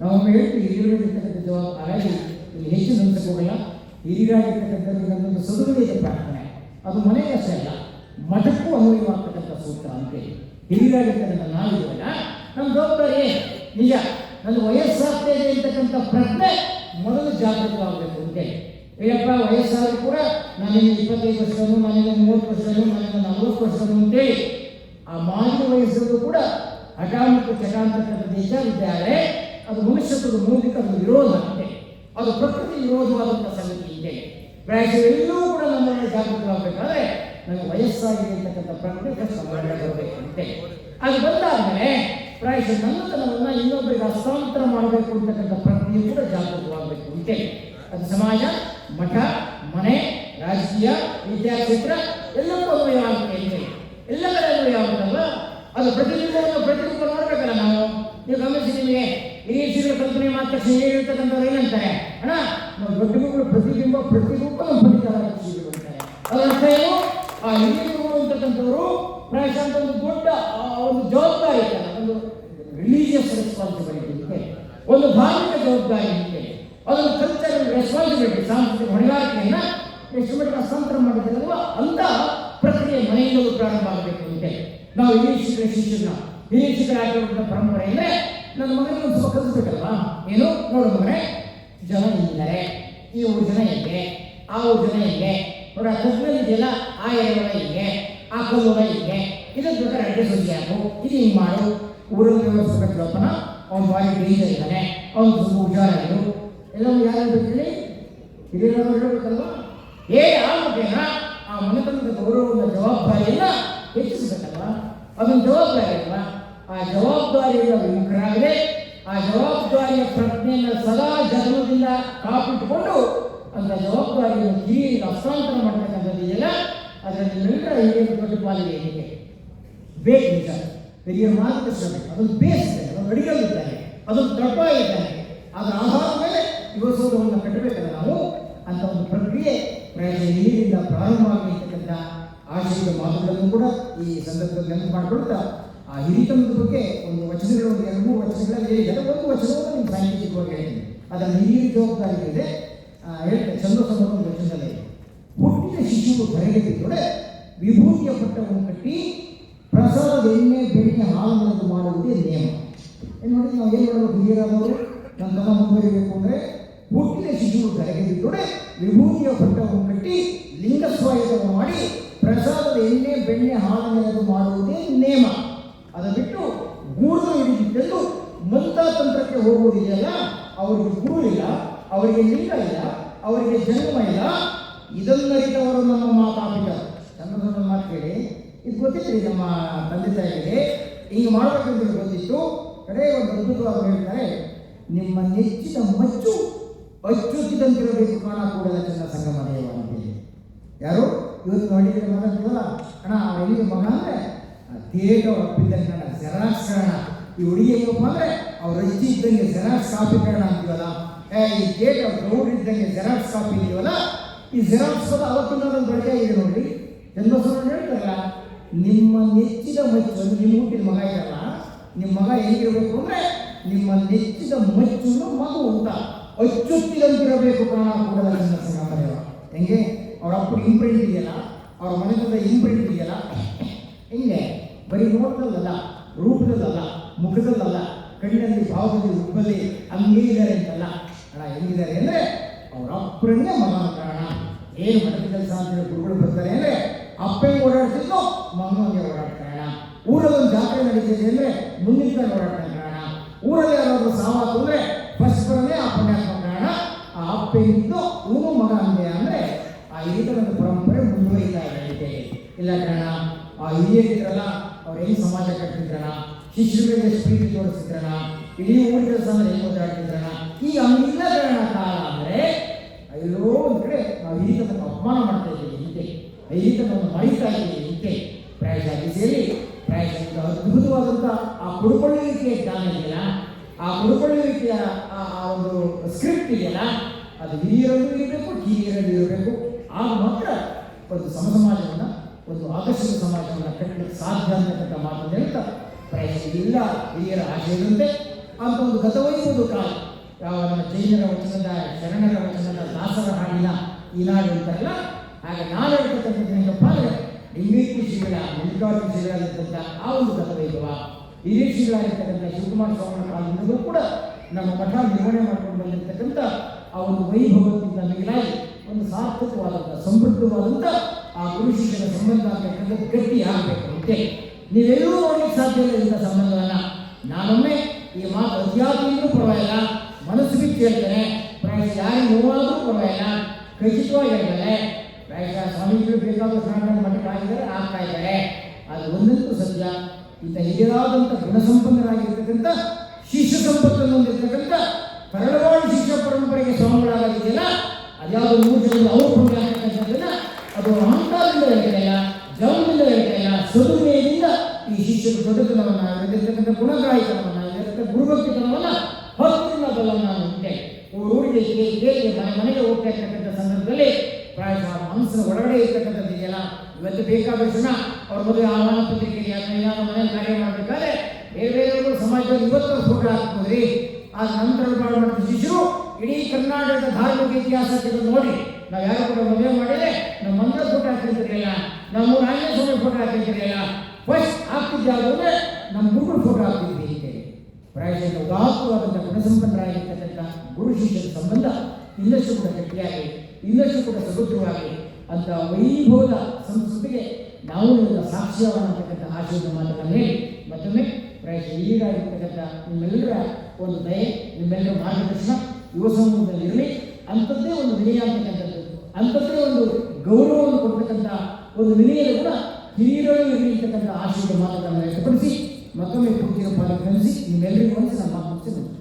ನಾವು ಹೇಳ್ತೀವಿ, ಹಿರಿಯರಾಗಿರ್ತಕ್ಕಂಥ ಜವಾಬ್ದಾರಿ ಇಲ್ಲಿ ಹೆಚ್ಚು ನಂಬಿಕೆ ಹೋಗಲ್ಲ. ಹಿರಿಯರಾಗಿರ್ತಕ್ಕಂಥದ್ದು ಸದುಗಲಿಗೆ ಪ್ರಾರ್ಥನೆ. ಅದು ಅಷ್ಟೇ ಅಲ್ಲ, ಮಠಕ್ಕೂ ಅನ್ವಯವಾಗ್ತಕ್ಕಂಥ ಸೂತ್ರ ಅಂತೇಳಿ ಹಿರಿಯರಾಗಿರ್ತಕ್ಕಂಥ ಇವಾಗ, ನಮ್ಮ ಜವಾಬ್ದಾರಿ? ನಿಜ, ನನ್ನ ವಯಸ್ಸಾಗ್ತಾ ಇದೆ ಅಂತಕ್ಕಂಥ ಪ್ರಜ್ಞೆ ಮೊದಲು ಜಾಗೃತವಾಗಬೇಕು ಅಂತೇಳಿ ಏನಪ್ಪ ವಯಸ್ಸಾದರೂ ಕೂಡ ನಾನೇನು ಇಪ್ಪತ್ತೈದು ವರ್ಷನು, ನಾನಿನ್ನು ಮೂವತ್ತು ವರ್ಷನು, ನಾನಿನ್ನು ನಲವತ್ತು ವರ್ಷನು ಅಂತೇಳಿ ಆ ಮಾನ್ಯ ವಯಸ್ಸಲ್ಲೂ ಕೂಡ ಮತ್ತು ದೇಶ ವಿದ್ಯಾಲಯ ಅದು ಮನುಷ್ಯತ್ವದ ಮೂಲಕ ಅದು ವಿರೋಧ ಅಂತೆ ಅದು ಪ್ರಕೃತಿ ವಿರೋಧವಾದಂಥ ಸಂಗತಿ ಇದೆ. ಎಲ್ಲರೂ ಕೂಡ ನಮ್ಮನ್ನು ಜಾಗೃತವಾಗಬೇಕಾದ್ರೆ ನನಗೆ ವಯಸ್ಸಾಗಿದೆ ಅಂತಕ್ಕಂಥ ಪ್ರಕೃತಿ ಸಂಬಂಧ ಬರಬೇಕಂತೆ. ಅದು ಬಂದಾದ್ಮೇಲೆ ಪ್ರಾಯಶಃ ನನ್ನತನವನ್ನು ಇನ್ನೊಬ್ಬರಿಗೆ ಹಸ್ತಾಂತರ ಮಾಡಬೇಕು ಅಂತಕ್ಕಂಥ ಪ್ರಜ್ಞೆಯು ಕೂಡ ಜಾಗೃತವಾಗಬೇಕು ಅಂತೇಳಿ ಅದು ಸಮಾಜ, ಮಠ, ಮನೆ, ರಾಜಕೀಯ, ವಿದ್ಯಾಕ್ಷೇತ್ರ, ಎಲ್ಲಕ್ಕೂ ಅನ್ವಯವಾಗುತ್ತೆ ಅಂತೇಳಿ ಎಲ್ಲ ಕಡೆ ಯಾವುದಲ್ಲ ಅದು ಪ್ರತಿಬಿಂಬವನ್ನು ಪ್ರತಿರೂಪ ನೋಡ್ಬೇಕಲ್ಲ ನಾವು. ನೀವು ಗಮನಿಸಿ ನಿಮಗೆ ಹಿರಿಯ ಶ್ರೀಗಳ ಕಲ್ಪನೆ ಮಾತ್ರ ಹೇಳ್ತಕ್ಕಂಥವ್ರು ಏನಂತಾರೆ? ಅಣ್ಣ, ನಮ್ಮ ದೊಡ್ಡ ಮಕ್ಕಳು ಪ್ರತಿಬಿಂಬ, ಪ್ರತಿರೂಪ ನಮ್ಮ ಫಲಿತಾಂಶ ಶ್ರೀಗಳು ಅಂತಾರೆ ಅದರ ಏನು? ಆ ಹಿಂದಿನ ಅಂತಕ್ಕಂಥವ್ರು ಪ್ರಾಯಶಃ ಅಂತ ಒಂದು ದೊಡ್ಡ ಒಂದು ಜವಾಬ್ದಾರಿ ಒಂದು ರಿಲೀಜಿಯಸ್ ರೆಸ್ಪಾನ್ಸಿಬಿಲಿಟಿ ಇದೆ. ಒಂದು ಧಾರ್ಮಿಕ ಜವಾಬ್ದಾರಿ ಇದೆ. ಅದೊಂದು ಕಲ್ಚರಲ್ ರೆಸ್ಪಾನ್ಸಿಬಿಲಿಟಿ ಸಾಂಸ್ಕೃತಿಕ ಹೊಣೆಗಾರಿಕೆಯನ್ನು ಎಷ್ಟು ಮಟ್ಟ ಹಸ್ತಾಂತರ ಮಾಡಿದ್ದಲ್ವ ಅಂತ ಪ್ರಕ್ರಿಯೆ ಮನೆಯಿಂದಲೂ ಪ್ರಾರಂಭ ಆಗಬೇಕು ಅಂತೆ. ನಾವು ಹಿರಿಯ ಶಿಕ್ಷಣ ಶಿಕ್ಷಣ ಹಿರಿಯ ಪರಂಪರೆ ಅಂದರೆ ನನ್ನ ಮಗನಿಗೆ ಒಂದು ಸ್ವಲ್ಪ ಕಲಿಸ್ಬೇಕಲ್ವಾ ಏನು? ನೋಡು ಮಗನೇ, ಜನ ಇದ್ದಾರೆ. ಈ ಊರು ಜನ ಹೀಗೆ? ಆ ಊರು ಜನ ಹೀಗೆ? ನೋಡ ಕಬ್ಬಲ್ಲಿ ಇದೆಯಲ್ಲ, ಆ ಎರಡು ಹೀಗೆ? ಆ ಕಲ್ಲುಗಳ ಹೀಗೆ? ಇದಕ್ಕೆ ಬೇಕಾದ್ರೆ ಅಡ್ರೆಸ್ ಸುದ್ದಿ ಹಾಕು ಇದು ಹಿಂಗೆ ಮಾಡು. ಊರಲ್ಲಿ ವ್ಯವಸ್ಥೆಗಳಪ್ಪನ ಅವನ ಬಾಯಿ ಬೀಜ ಇದ್ದಾನೆ. ಅವ್ನು ಸ್ವಲ್ಪ ಹುಷಾರಾಗಿರು. ಎಲ್ಲ ಯಾರು ಬೇಕಲ್ಲಿ ಹಿರಿಯರವರು ಹೇಳಬೇಕಲ್ವಾ? ಏ ಆಗ್ಬೇಕೇನ ಆ ಮನೆತನದ ಗೌರವದ ಜವಾಬ್ದಾರಿಯನ್ನ ಹೆಚ್ಚಿಸಬೇಕಲ್ವಾ? ಅದೊಂದು ಜವಾಬ್ದಾರಿ ಅಲ್ವಾ? ಆ ಜವಾಬ್ದಾರಿಯ ಮುಖರಾಗದೆ ಆ ಜವಾಬ್ದಾರಿಯ ಪ್ರಜ್ಞೆಯನ್ನು ಸದಾ ಜನ್ಮದಿಂದ ಕಾಪಿಟ್ಟುಕೊಂಡು ಅಂತ ಜವಾಬ್ದಾರಿಯನ್ನು ಹಿರಿಯರಿಗೆ ಹಸ್ತಾಂತರ ಮಾಡ್ತಕ್ಕಂಥದ್ದು ಇದೆಯಲ್ಲ ಅದರಲ್ಲಿ ನಿಮ್ಮೆಲ್ಲರ ಹಿರಿಯರ ಪ್ರತಿಪಾಲನೆ ಏನಿದೆ ಬೇಕು ಹಿರಿಯರ ಮಾರ್ಗದರ್ಶನ ಅದು ಅದೊಂದು ಬೇಸ್ ಇದೆ ಅದೊಂದು ಅಡಿಗಲ್ಲಿದ್ದಾರೆ ಅದೊಂದು ದಪ್ಪ ಇದ್ದಾರೆ ಅದರ ಆಧಾರದ ಮೇಲೆ ಯುವ ಸೌಧವನ್ನು ಕಟ್ಟಬೇಕಲ್ಲ ನಾವು ಅಂತ ಒಂದು ಪ್ರಕ್ರಿಯೆ ಪ್ರಯತ್ನ ನೀರಿಂದ ಪ್ರಾರಂಭ ಆಗಿರ್ತಕ್ಕಂಥ ಆಶಯದ ಮಾತುಗಳನ್ನು ಕೂಡ ಈ ಸಂದರ್ಭದಲ್ಲಿ ನೆನಪು ಮಾಡಿಕೊಳ್ತಾ ಆ ಹಿರಿತನದ ಬಗ್ಗೆ ಒಂದು ವಚನಗಳು ಎರಡು ವಚನಗಳಲ್ಲಿ ಎರಡೊಂದು ವಚನವನ್ನು ನಿಮ್ಗೆ ಸಾಂಕೇತಿಕವಾಗಿ ಹೇಳ್ತೀನಿ. ಅದನ್ನು ಹಿರಿಯ ಜವಾಬ್ದಾರಿ ಇದೆ. ಹೇಳ್ತೇನೆ. ವಚನದಲ್ಲಿ ಹುಟ್ಟಿದ ಶಿಶುವು ಧರೆಗೆ ವಿಭೂತಿಯ ಪಟ್ಟವನ್ನು ಕಟ್ಟಿ ಪ್ರಸಾದ ಎಣ್ಣೆ ಬೆಣ್ಣೆ ಹಾಲನ್ನು ಮಾಡುವುದೇ ನಿಯಮ. ಏನು ನೋಡಿ, ನಾವು ಏನು ಮಾಡಬೇಕು? ಹಿರಿಯರಾದವರು ನನ್ನ ತಮ್ಮ ಮುಂದುವರಿಬೇಕು ಅಂದರೆ ಹುಟ್ಟಿನ ಶಿಶುವು ಧರೆಗೆ ವಿಭೂತಿಯ ಪಟ್ಟವನ್ನು ಕಟ್ಟಿ ಲಿಂಗಸ್ವಾಯವನ್ನು ಮಾಡಿ ಪ್ರಸಾದದ ಎಣ್ಣೆ ಬೆಣ್ಣೆ ಹಾಲನ್ನು ಮಾಡುವುದು ಅದು ಬಿಟ್ಟು ಗೂಡು ಹಿಡಿದಿದ್ದೆಂದು ಮಂತ್ರತಂತ್ರಕ್ಕೆ ಹೋಗುವುದಿದೆಯಲ್ಲ, ಅವರಿಗೆ ಗುರು ಇಲ್ಲ, ಅವರಿಗೆ ಲಿಂಗ ಇಲ್ಲ, ಅವರಿಗೆ ಜನ್ಮ ಇಲ್ಲ ಇದನ್ನರಿತವರು ನಮ್ಮ ಮಾತಾಪಿದರು ಚಂದ್ರನ ಮಾತು ಕೇಳಿ, ಇದು ಗೊತ್ತಿತ್ತು ನಮ್ಮ ತಂದೆ ತಾಯಿಗೆ, ಈಗ ಮಾಡಬೇಕಂತ ಗೊತ್ತಿತ್ತು. ಕಡೆ ಒಂದು ಅದ್ಭುತವಾಗಿ ಹೇಳ್ತಾರೆ, ನಿಮ್ಮ ನೆಚ್ಚಿನ ಮಚ್ಚು ಅಚ್ಚುತ್ತಿದಂತಿರಬೇಕು ಕಾಣ ಕೂಡ ಚಂದ್ರ ಸಂಗಮ ದೇವ ಅಂತೇಳಿ ಯಾರು? ಇವತ್ತು ನೋಡಿದ್ರೆ ಮಾತಾಡ್ತೀವಲ್ಲ ಅಣ್ಣ ಇಲ್ಲಿ ಮಗ ಅಂದರೆ? ತೇಟ ಒಪ್ಪಿದ್ದಂಗೆ ಜನಾಸ್ಕರಣ ಈ ಹುಡುಗಿ ಹೆಂಗಪ್ಪ ಅಂದರೆ ಅವ್ರ ಅಜ್ಜಿ ಇದ್ದಂಗೆ ಜೆರಾಕ್ಸ್ ಅಂತೀವಲ್ಲ ಏ, ಈ ಅವ್ರ ಗೌಡ್ರು ಇದ್ದಂಗೆ ಜೆರಾಕ್ಸ್ ಕಾಪಿ ಇದೀವಲ್ಲ ಈ ಜೆರಾಕ್ಸ್ ಅವತ್ತು ಒಂದು ಬಳಕೆ ಇದೆ ನೋಡಿ. ಜನ್ಮಸೂರ ಹೇಳ್ತಾರಲ್ಲ, ನಿಮ್ಮ ನೆಚ್ಚಿದ ಮಚ್ಚು ನಿಮ್ಮ ಹುಟ್ಟಿದ ಮಗ ಇದಲ್ಲ ನಿಮ್ಮ ಮಗ ಹೆಂಗಿರಬೇಕು ಅಂದರೆ ನಿಮ್ಮ ನೆಚ್ಚಿದ ಮಚ್ಚನ್ನು ಮಗು ಅಂತ ಅಚ್ಚುತ್ತಿದಂತಿರಬೇಕು ಕಾರಣ ಕೂಡ ಹೆಂಗೆ? ಅವರ ಅಪ್ಪ ಇಂಪ್ರಿಂಟ್ ಇದೆಯಲ್ಲ? ಅವ್ರ ಮನೆಯಿಂದ ಇಂಪ್ರಿಂಟ್ ಇದೆಯಲ್ಲ? ಹಿಂಗೆ ಬರೀ ನೋಟದಲ್ಲ ರೂಪದಲ್ಲ ಮುಖದಲ್ಲ ಕಣ್ಣಿನಲ್ಲಿ, ಭಾವದಲ್ಲಿ, ರೂಪದಲ್ಲಿ ಹಂಗೇ ಇದ್ದಾರೆ ಅಂತಲ್ಲ. ಅಣ್ಣ, ಹೆಂಗಿದ್ದಾರೆ ಅಂದರೆ ಅವರ ಅಪ್ಪರನ್ನೇ ಮಗನ ಕಾರಣ ಏನು ಮಠದ ಕೆಲಸ ಅಂತ ಹೇಳಿ ಗುರುಗಳು ಬರ್ತಾರೆ ಅಂದರೆ ಅಪ್ಪೇ ಓಡಾಡ್ತಿದ್ದು ಮಗನಿಗೆ ಓಡಾಡ್ತಾರಣ ಊರಲ್ಲಿ ಒಂದು ಜಾತ್ರೆ ನಡೀತಿದೆ ಅಂದರೆ ಮುಂದಿನ ಓಡಾಡ್ತಾನೆ ಕಾರಣ ಊರಲ್ಲಿ ಯಾರಾದ್ರೂ ಸಾವಾತು ಅಂದರೆ ಫಸ್ಟ್ ಬರನೇ ಆ ಹಾಕೊಂಡು ಕಾರಣ ಆ ಅಪ್ಪನಿದ್ದು ಇವನು ಮಗ ಅಂದೆ ಅಂದರೆ ಆ ಹಿರಿತನದ ಪರಂಪರೆ ಮುಂದುವರಿತಾ ಇದೆ ಇಲ್ಲ ಕಾರಣ ಆ ಹಿರಿಯರಿದ್ರಲ್ಲ ಅವ್ರು ಏನು ಸಮಾಜ ಕಟ್ಟಿದ್ರಲ್ಲ ಶಿಷ್ಯರಿಗೆ ಪ್ರೀತಿ ತೋರಿಸಿದ್ರಲ್ಲ? ಇಡೀ ಊರಿನ ಸಮಾಜ ಹೆಂಗ್ ಈ ಹಂಗಿಲ್ಲ ಕಾರಣ ಕಾಲ ಅಂದರೆ ಅಯ್ಯೋ ಒಂದು ಕಡೆ ನಾವು ಹಿರಿತನಕ್ಕೆ ಅಪಮಾನ ಮಾಡ್ತಾ ಇದ್ದೀವಿ ಹಿಂದೆ. ಹಿರಿತನವನ್ನು ಮರಿತಾ ಇದ್ದೀವಿ ಹಿಂದೆ. ಪ್ರಾಯಶಾಲಿ ಸೇರಿ ಪ್ರಾಯಶಃ ಒಂದು ಅದ್ಭುತವಾದಂಥ ಆ ಕುಡ್ಕೊಳ್ಳುವಿಕೆಯ ಜ್ಞಾನ ಇದೆಯಲ್ಲ? ಆ ಕುಡ್ಕೊಳ್ಳುವಿಕೆಯ ಆ ಆ ಒಂದು ಸ್ಕ್ರಿಪ್ಟ್ ಇದೆಯಲ್ಲ? ಅದು ಹಿರಿಯರಲ್ಲೂ ಇರಬೇಕು, ಹಿರಿಯರಲ್ಲಿ ಇರಬೇಕು. ಆಗ ಮಾತ್ರ ಒಂದು ಸಮ ಸಮಾಜವನ್ನು ಒಂದು ಆಕರ್ಷಕ ಸಮಾಜವನ್ನು ಕಟ್ಟಲಿಕ್ಕೆ ಸಾಧ್ಯ ಅನ್ನತಕ್ಕ ಮಾತನ್ನು ಹೇಳ್ತಾ ಪ್ರಾಯಶಃ ಇಲ್ಲ ಹಿರಿಯರ ಆಶಯದಂತೆ ಅಂತ ಒಂದು ಗತವಹಿಸುವುದು ಕಾಲ. ಯಾವ ನಮ್ಮ ಜೈನರ ವಚನದ, ಶರಣರ ವಚನದ, ದಾಸರ ಹಾಡಿನ ಅಂತ ಅಂತಾರಲ್ಲ, ಹಾಗೆ ನಾನು ಹೇಳ್ತಕ್ಕಂಥದ್ದು ಹೆಂಗಪ್ಪ ಅಂದರೆ ಶಿಬಿರ ಮಲ್ಲಿಕಾರ್ಜುನ ಶ್ರೀಗಳಾಗಿರ್ತಕ್ಕಂಥ ಆ ಒಂದು ಗತವೈಭವ ಹಿರಿಯ ಆಗಿರ್ತಕ್ಕಂಥ ಶಿವಕುಮಾರ ಸ್ವಾಮಿ ಕಾಲದಿಂದಲೂ ಕೂಡ ನಮ್ಮ ಮಠ ನಿರ್ವಹಣೆ ಮಾಡ್ಕೊಂಡು ಬಂದಿರತಕ್ಕಂಥ ಆ ಒಂದು ವೈಭವದಿಂದ ಮಿಗಿಲಾಗಿ ಒಂದು ಸಾರ್ಥಕವಾದಂಥ, ಸಮೃದ್ಧವಾದಂಥ ಆ ಗುರು ಶಿಷ್ಯರ ಸಂಬಂಧ ಅಂತಕ್ಕಂಥದ್ದು ಗಟ್ಟಿ ಆಗಬೇಕು ಅಂತೆ ನೀವೆಲ್ಲೂ ನೋಡ್ಲಿಕ್ಕೆ ಸಾಧ್ಯ ಇಲ್ಲ ಇಂಥ ಸಂಬಂಧವನ್ನ. ನಾನೊಮ್ಮೆ ಈ ಮಾತು ಇದ್ರೂ ಪರವಾಗಿಲ್ಲ, ಮನಸ್ಸು ಬಿಟ್ಟು ಹೇಳ್ತೇನೆ. ಪ್ರಾಯಶಃ ಯಾರಿಗೆ ನೋವಾದರೂ ಪರವಾಗಿಲ್ಲ. ಖಚಿತವಾಗಿ ಹೇಳ್ತಾರೆ ಪ್ರಾಯಶಃ ಸ್ವಾಮೀಜಿಗಳು ಬೇಕಾದ ಸ್ನಾನ ಮಠಕ್ಕೆ ಆಗ್ತಾ ಇದ್ದಾರೆ. ಅದು ಒಂದಂತೂ ಸತ್ಯ. ಇಂಥ ಹಿರಿಯರಾದಂಥ ಗುಣಸಂಪನ್ನರಾಗಿರ್ತಕ್ಕಂಥ ಶಿಷ್ಯ ಸಂಪತ್ತನ್ನು ಹೊಂದಿರತಕ್ಕಂಥ ಕರಡವಾಡಿ ಶಿಷ್ಯ ಪರಂಪರೆಗೆ ಸ್ವಾಮಿಗಳಾಗಿದೆಯಲ್ಲ ಅದ್ಯಾವುದು ಮೂರು ಜನ ಅವರು ಪುಣ್ಯ ಅದು ಅಹಂಕಾರದಿಂದ ಹೇಳ್ತಾ ಗೌರವದಿಂದ ಇಲ್ಲ ಸದುಮೆಯಿಂದ ಈ ಶಿಷ್ಯರು ಬದುಕನವನ್ನ ಇರತಕ್ಕಂಥ ಗುಣಗ್ರಾಹಿತನವನ್ನ ಇರತಕ್ಕಂಥ ಗುರುಭಕ್ತಿತನವನ್ನ ಭಕ್ತಿಯಿಂದ ಬಲವನ್ನು ನಾನು ಉಂಟೆ ಊರಿಗೆ ಕೇಳಿಗೆ ಮನೆ, ಮನೆಗೆ ಹೋಗ್ತಾ ಇರ್ತಕ್ಕಂಥ ಸಂದರ್ಭದಲ್ಲಿ ಪ್ರಾಯಶಃ ಮನಸ್ಸಿನ ಒಳಗಡೆ ಇರ್ತಕ್ಕಂಥದ್ದು ಇದೆಯಲ್ಲ, ಇವತ್ತು ಬೇಕಾದ ಜನ ಅವ್ರ ಮದುವೆ ಆಹ್ವಾನ ಪತ್ರಿಕೆಗೆ ಅಥವಾ ಮನೆಯಲ್ಲಿ ಕಾರ್ಯ ಮಾಡಬೇಕಾದ್ರೆ ಬೇರೆ ಬೇರೆಯವರು ಸಮಾಜದಲ್ಲಿ ಇವತ್ತು ಫೋಟೋ ಹಾಕ್ಬೋದ್ರಿ. ಆ ನಂತರ ಶಿಷ್ಯರು ಇಡೀ ಕರ್ನಾಟಕದ ಧಾರ್ಮಿಕ ಇದನ್ನ ನೋಡಿ ನಾವು ಯಾರು ಕೂಡ ಮದುವೆ ಮಾಡಿದ್ರೆ ನಮ್ಮ ಮಂದಿರ ಫೋಟೋ ಹಾಕಿರ್ತಿರ್ಲಿಲ್ಲ ನಮ್ಮ ಆಂಜನೇಯ ಸ್ವಾಮಿ ಫೋಟೋ ಹಾಕಿರ್ತಿರ್ಲಿಲ್ಲ ಫಸ್ಟ್ ಹಾಕ್ತಿದ್ದೆ ನಮ್ಮ ಗುರುಗಳು ಫೋಟೋ ಹಾಕ್ತಿದ್ವಿ ಹೀಗೆ. ಪ್ರಾಯಶಃ ಉದಾತ್ತವಾದಂಥ ಗುಣಸಂಪನ್ನರಾಗಿರ್ತಕ್ಕಂಥ ಗುರು ಶಿಷ್ಯರ ಸಂಬಂಧ ಇನ್ನಷ್ಟು ಕೂಡ ಗಟ್ಟಿಯಾಗಿ, ಇನ್ನಷ್ಟು ಕೂಡ ಸಮುದ್ರವಾಗಿ ಅಂತ ವೈಭವದ ಸಂಸ್ಕೃತಿಗೆ ನಾವು ಸಾಕ್ಷ್ಯವಾಗಿರ್ತಕ್ಕಂಥ ಆಶಯದ ಮಾತುಗಳನ್ನು ಹೇಳಿ. ಮತ್ತೊಮ್ಮೆ ಪ್ರಾಯಶಃ ಈಗಾಗಿರ್ತಕ್ಕಂಥ ನಿಮ್ಮೆಲ್ಲರ ಒಂದು ದಯೆ, ನಿಮ್ಮೆಲ್ಲರ ಮಾರ್ಗದರ್ಶನ ಯುವ ಸಮೂಹದಲ್ಲಿ ಇರಲಿ ಅಂಥದ್ದೇ ಒಂದು ಧ್ಯೇಯ ಅಂತಕ್ಕಂಥದ್ದು ಅಂಥದ್ದೇ ಒಂದು ಗೌರವವನ್ನು ಕೊಡ್ತಕ್ಕಂಥ ಒಂದು ವಿನಯನ ಕೂಡ ಹಿರಿಯರಲ್ಲಿ ಇರಲಿ ಅಂತಕ್ಕಂಥ ಆಶಯದ ಮಾತುಗಳನ್ನು ವ್ಯಕ್ತಪಡಿಸಿ ಮತ್ತೊಮ್ಮೆ ಪೂರ್ತಿಯ ಪಾಲನೆ ನಿಮ್ಮೆಲ್ಲರಿಗೂ ಒಂದು ನಮ್ಮ ಮಾತು